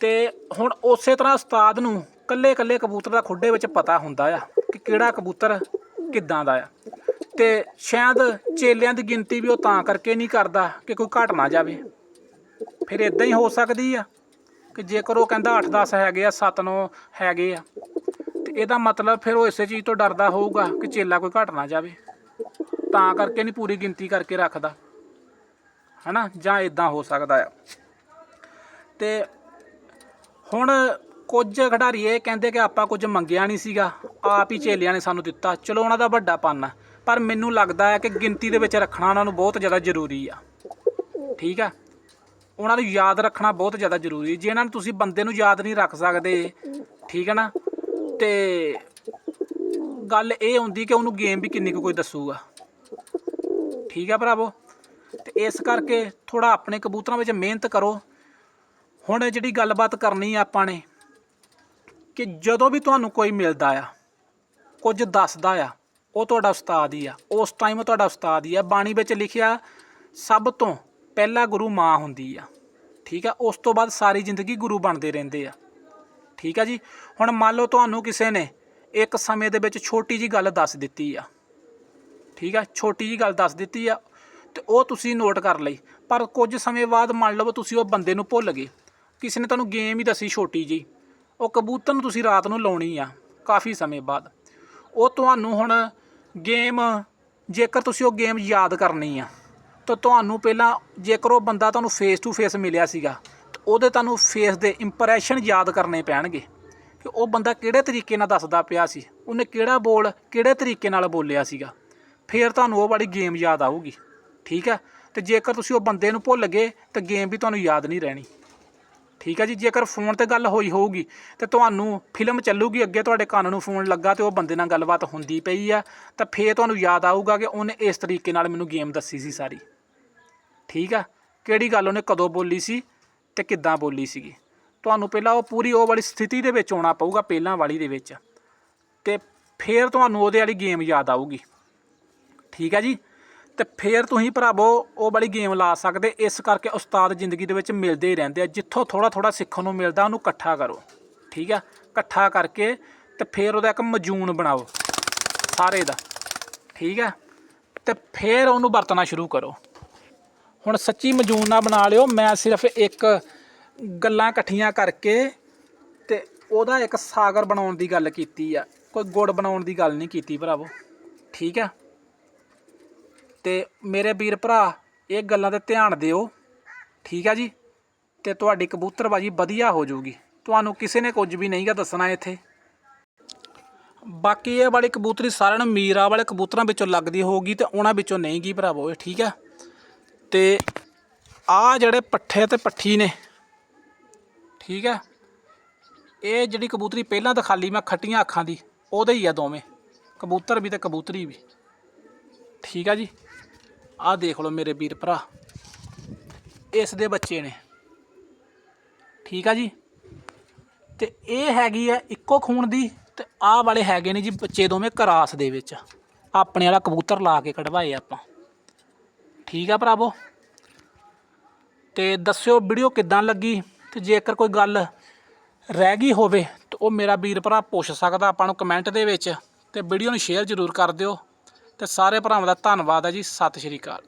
ਤੇ ਹੁਣ ਉਸੇ ਤਰ੍ਹਾਂ ਉਸਤਾਦ ਨੂੰ ਕੱਲੇ ਕੱਲੇ ਕਬੂਤਰ ਦਾ ਖੁੱਡੇ ਵਿੱਚ ਪਤਾ ਹੁੰਦਾ ਆ ਕਿ ਕਿਹੜਾ ਕਬੂਤਰ ਕਿੱਦਾਂ ਦਾ ਆ। ਤੇ ਸ਼ਾਇਦ ਚੇਲਿਆਂ ਦੀ ਗਿਣਤੀ ਵੀ ਉਹ ਤਾਂ ਕਰਕੇ ਨਹੀਂ ਕਰਦਾ ਕਿ ਕੋਈ ਘਟ ਨਾ ਜਾਵੇ। ਫਿਰ ਇਦਾਂ ਹੀ ਹੋ ਸਕਦੀ ਆ ਕਿ ਜੇਕਰ ਉਹ ਕਹਿੰਦਾ 8-10 ਹੈਗੇ ਆ 7-9 ਹੈਗੇ ਆ, ਤੇ ਇਹਦਾ ਮਤਲਬ ਫਿਰ ਉਹ ਇਸੇ ਚੀਜ਼ ਤੋਂ ਡਰਦਾ ਹੋਊਗਾ ਕਿ ਚੇਲਾ ਕੋਈ ਘਟ ਨਾ ਜਾਵੇ। ਤਾਂ ਕਰਕੇ ਨਹੀਂ ਪੂਰੀ ਗਿਣਤੀ ਕਰਕੇ ਰੱਖਦਾ। ਹਨਾ? ਜਾਂ ਇਦਾਂ ਹੋ ਸਕਦਾ ਆ। ਤੇ ਹੁਣ ਕੁਝ ਖਿਡਾਰੀ ਇਹ ਕਹਿੰਦੇ ਕਿ ਆਪਾਂ ਕੁਝ ਮੰਗਿਆ ਨਹੀਂ ਸੀਗਾ, ਆਪ ਹੀ ਚੇਲਿਆਂ ਨੇ ਸਾਨੂੰ ਦਿੱਤਾ। ਚਲੋ ਉਹਨਾਂ ਦਾ ਵੱਡਾ ਪੰਨ ਆ, ਪਰ ਮੈਨੂੰ ਲੱਗਦਾ ਹੈ ਕਿ ਗਿਣਤੀ ਦੇ ਵਿੱਚ ਰੱਖਣਾ ਉਹਨਾਂ ਨੂੰ ਬਹੁਤ ਜ਼ਿਆਦਾ ਜ਼ਰੂਰੀ ਆ। ਠੀਕ ਆ? ਉਹਨਾਂ ਨੂੰ ਯਾਦ ਰੱਖਣਾ ਬਹੁਤ ਜ਼ਿਆਦਾ ਜ਼ਰੂਰੀ ਹੈ। ਜੇ ਇਹਨਾਂ ਨੂੰ ਤੁਸੀਂ ਬੰਦੇ ਨੂੰ ਯਾਦ ਨਹੀਂ ਰੱਖ ਸਕਦੇ, ਠੀਕ ਹੈ ਨਾ? ਤੇ ਗੱਲ ਇਹ ਹੁੰਦੀ ਕਿ ਉਹਨੂੰ ਗੇਮ ਵੀ ਕਿੰਨੀ ਕੁ ਕੋਈ ਦੱਸੂਗਾ। ਠੀਕ ਹੈ ਭਰਾਵੋ? ਤੇ ਇਸ ਕਰਕੇ ਥੋੜਾ ਆਪਣੇ ਕਬੂਤਰਾਂ ਵਿੱਚ ਮਿਹਨਤ ਕਰੋ। ਹੁਣ ਜਿਹੜੀ ਗੱਲਬਾਤ ਕਰਨੀ ਆ ਆਪਾਂ ਨੇ, ਕਿ ਜਦੋਂ ਵੀ ਤੁਹਾਨੂੰ ਕੋਈ ਮਿਲਦਾ ਆ, ਕੁਝ ਦੱਸਦਾ ਆ, ਉਹ ਤੁਹਾਡਾ ਉਸਤਾਦ ਹੀ ਆ। ਉਸ ਟਾਈਮ ਉਹ ਤੁਹਾਡਾ ਉਸਤਾਦ ਹੀ ਆ। ਬਾਣੀ ਵਿੱਚ ਲਿਖਿਆ, ਸਭ ਤੋਂ ਪਹਿਲਾ ਗੁਰੂ ਮਾਂ ਹੁੰਦੀ ਆ। ਠੀਕ ਆ? ਉਸ ਤੋਂ ਬਾਅਦ ਸਾਰੀ ਜ਼ਿੰਦਗੀ ਗੁਰੂ ਬਣਦੇ ਰਹਿੰਦੇ ਆ। ਠੀਕ ਆ ਜੀ? ਹੁਣ ਮੰਨ ਲਓ ਤੁਹਾਨੂੰ ਕਿਸੇ ਨੇ ਇੱਕ ਸਮੇਂ ਦੇ ਵਿੱਚ ਛੋਟੀ ਜੀ ਗੱਲ ਦੱਸ ਦਿੱਤੀ ਆ। ਠੀਕ ਆ? ਛੋਟੀ ਜੀ ਗੱਲ ਦੱਸ ਦਿੱਤੀ ਆ ਤੇ ਉਹ ਤੁਸੀਂ ਨੋਟ ਕਰ ਲਈ। ਪਰ ਕੁਝ ਸਮੇਂ ਬਾਅਦ ਮੰਨ ਲਓ ਤੁਸੀਂ ਉਹ ਬੰਦੇ ਨੂੰ ਭੁੱਲ ਗਏ। ਕਿਸੇ ਨੇ ਤੁਹਾਨੂੰ ਗੇਮ ਹੀ ਦੱਸੀ ਛੋਟੀ ਜੀ ਉਹ ਕਬੂਤਰ ਨੂੰ ਤੁਸੀਂ ਰਾਤ ਨੂੰ ਲਾਉਣੀ ਆ, ਕਾਫੀ ਸਮੇਂ ਬਾਅਦ। ਉਹ ਤੁਹਾਨੂੰ ਹੁਣ ਗੇਮ ਜੇਕਰ ਤੁਸੀਂ ਉਹ ਗੇਮ ਯਾਦ ਕਰਨੀ ਆ ਤਾਂ ਤੁਹਾਨੂੰ ਪਹਿਲਾਂ ਜੇਕਰ ਉਹ ਬੰਦਾ ਤੁਹਾਨੂੰ ਫੇਸ ਟੂ ਫੇਸ ਮਿਲਿਆ ਸੀਗਾ, ਤਾਂ ਉਹਦੇ ਤੁਹਾਨੂੰ ਫੇਸ ਦੇ ਇੰਪ੍ਰੈਸ਼ਨ ਯਾਦ ਕਰਨੇ ਪੈਣਗੇ ਕਿ ਉਹ ਬੰਦਾ ਕਿਹੜੇ ਤਰੀਕੇ ਨਾਲ ਦੱਸਦਾ ਪਿਆ ਸੀ, ਉਹਨੇ ਕਿਹੜਾ ਬੋਲ ਕਿਹੜੇ ਤਰੀਕੇ ਨਾਲ ਬੋਲਿਆ ਸੀਗਾ। ਫਿਰ ਤੁਹਾਨੂੰ ਉਹ ਵਾਲੀ ਗੇਮ ਯਾਦ ਆਊਗੀ, ਠੀਕ ਹੈ? ਤੇ ਜੇਕਰ ਤੁਸੀਂ ਉਹ ਬੰਦੇ ਨੂੰ ਭੁੱਲ ਗਏ, ਤਾਂ ਗੇਮ ਵੀ ਤੁਹਾਨੂੰ ਯਾਦ ਨਹੀਂ ਰਹਿਣੀ। ਠੀਕ ਹੈ ਜੀ? ਜੇਕਰ ਫੋਨ ਤੇ ਗੱਲ ਹੋਈ ਹੋਊਗੀ, ਤੇ ਤੁਹਾਨੂੰ ਫਿਲਮ ਚੱਲੂਗੀ, ਅੱਗੇ ਤੁਹਾਡੇ ਕੰਨ ਨੂੰ ਫੋਨ ਲੱਗਾ ਤੇ ਉਹ ਬੰਦੇ ਨਾਲ ਗੱਲਬਾਤ ਹੁੰਦੀ ਪਈ ਆ, ਤਾਂ ਫੇਰ ਤੁਹਾਨੂੰ ਯਾਦ ਆਊਗਾ ਕਿ ਉਹਨੇ ਇਸ ਤਰੀਕੇ ਨਾਲ ਮੈਨੂੰ ਗੇਮ ਦੱਸੀ ਸੀ ਸਾਰੀ। ਠੀਕ ਆ? ਕਿਹੜੀ ਗੱਲ ਉਹਨੇ ਕਦੋਂ ਬੋਲੀ ਸੀ ਤੇ ਕਿੱਦਾਂ ਬੋਲੀ ਸੀਗੀ? ਤੁਹਾਨੂੰ ਪਹਿਲਾਂ ਉਹ ਪੂਰੀ ਉਹ ਵਾਲੀ ਸਥਿਤੀ ਦੇ ਵਿੱਚ ਆਉਣਾ ਪਊਗਾ, ਪਹਿਲਾਂ ਵਾਲੀ ਦੇ ਵਿੱਚ। ਤੇ ਫੇਰ ਤੁਹਾਨੂੰ ਉਹਦੇ ਵਾਲੀ ਗੇਮ ਯਾਦ ਆਊਗੀ। ਠੀਕ ਹੈ ਜੀ? ਤੇ ਫੇਰ ਤੁਸੀਂ ਭਰਾਵੋ ਉਹ ਵਾਲੀ ਗੇਮ ਲਾ ਸਕਦੇ, ਇਸ ਕਰਕੇ ਉਸਤਾਦ ਜ਼ਿੰਦਗੀ ਦੇ ਵਿੱਚ ਮਿਲਦੇ ਹੀ ਰਹਿੰਦੇ ਆ। ਜਿੱਥੋਂ ਥੋੜਾ ਥੋੜਾ ਸਿੱਖਣ ਨੂੰ ਮਿਲਦਾ, ਉਹਨੂੰ ਇਕੱਠਾ ਕਰੋ। ਠੀਕ ਆ? ਇਕੱਠਾ ਕਰਕੇ ਤੇ ਫੇਰ ਉਹਦਾ ਇੱਕ ਮਜੂਨ ਬਣਾਓ, ਸਾਰੇ ਦਾ। ਠੀਕ ਆ? ਤੇ ਫੇਰ ਉਹਨੂੰ ਵਰਤਣਾ ਸ਼ੁਰੂ ਕਰੋ। ਹੁਣ ਸੱਚੀ ਮਜੂਨ ਨਾ ਬਣਾ ਲਿਓ। ਮੈਂ ਸਿਰਫ ਇੱਕ ਗੱਲਾਂ ਇਕੱਠੀਆਂ ਕਰਕੇ ਤੇ ਉਹਦਾ ਇੱਕ ਸਾਗਰ ਬਣਾਉਣ ਦੀ ਗੱਲ ਕੀਤੀ ਆ। ਕੋਈ ਗੁੜ ਬਣਾਉਣ ਦੀ ਗੱਲ ਨਹੀਂ ਕੀਤੀ ਭਰਾਵੋ। ਠੀਕ ਆ? ਤੇ ਮੇਰੇ ਵੀਰ ਭਰਾ, ਇਹ ਗੱਲਾਂ ਤੇ ਧਿਆਨ ਦਿਓ। ਠੀਕ ਆ ਜੀ? ਤੇ ਤੁਹਾਡੀ ਕਬੂਤਰਬਾਜੀ ਵਧੀਆ ਹੋ ਜਾਊਗੀ। ਤੁਹਾਨੂੰ ਕਿਸੇ ਨੇ ਕੁਝ ਵੀ ਨਹੀਂਗਾ ਦੱਸਣਾ ਇੱਥੇ। ਬਾਕੀ ਇਹ ਵਾਲੀ ਕਬੂਤਰੀ ਸਾਰਿਆਂ ਨੂੰ ਮੀਰਾ ਵਾਲੇ ਕਬੂਤਰਾਂ ਵਿੱਚੋਂ ਲੱਗਦੀ ਹੋਊਗੀ ਤੇ ਉਹਨਾਂ ਵਿੱਚੋਂ ਨਹੀਂ ਗੀ ਭਰਾਵੋ। ਇਹ ਠੀਕ ਆ? ਤੇ ਆ ਜਿਹੜੇ ਪੱਠੇ ਤੇ ਪੱਠੀ ਨੇ, ਠੀਕ ਹੈ? ਇਹ ਜਿਹੜੀ ਕਬੂਤਰੀ ਪਹਿਲਾਂ ਦਿਖਾਲੀ ਮੈਂ ਖੱਟੀਆਂ ਅੱਖਾਂ ਦੀ, ਉਹਦੇ ਹੀ ਆ ਦੋਵੇਂ। ਕਬੂਤਰ ਵੀ ਤੇ ਕਬੂਤਰੀ ਵੀ। ਠੀਕ ਆ ਜੀ? ਆਹ ਦੇਖ ਲਓ ਮੇਰੇ ਵੀਰ ਭਰਾ। ਇਸ ਦੇ ਬੱਚੇ ਨੇ। ਠੀਕ ਆ ਜੀ? ਤੇ ਇਹ ਹੈਗੀ ਆ ਇੱਕੋ ਖੂਨ ਦੀ ਤੇ ਆਹ ਵਾਲੇ ਹੈਗੇ ਨੇ ਜੀ ਬੱਚੇ ਦੋਵੇਂ ਕਰਾਸ ਦੇ ਵਿੱਚ। ਆਪਣੇ ਵਾਲਾ ਕਬੂਤਰ ਲਾ ਕੇ ਕਢਵਾਏ ਆਪਾਂ। ਠੀਕ ਆ ਭਰਾਵੋ। ਤੇ ਦੱਸਿਓ ਵੀਡੀਓ ਕਿੱਦਾਂ ਲੱਗੀ? ਤੇ ਜੇਕਰ ਕੋਈ ਗੱਲ ਰਹਿ ਗਈ ਹੋਵੇ, ਤਾਂ ਉਹ ਮੇਰਾ ਵੀਰ ਭਰਾ ਪੁੱਛ ਸਕਦਾ ਆਪਾਂ ਨੂੰ ਕਮੈਂਟ ਦੇ ਵਿੱਚ। ਤੇ ਵੀਡੀਓ ਨੂੰ ਸ਼ੇਅਰ ਜ਼ਰੂਰ ਕਰ ਦਿਓ। ਤੇ ਸਾਰੇ ਭਰਾਵਾਂ ਦਾ ਧੰਨਵਾਦ ਹੈ ਜੀ। ਸਤਿ ਸ਼੍ਰੀ ਅਕਾਲ।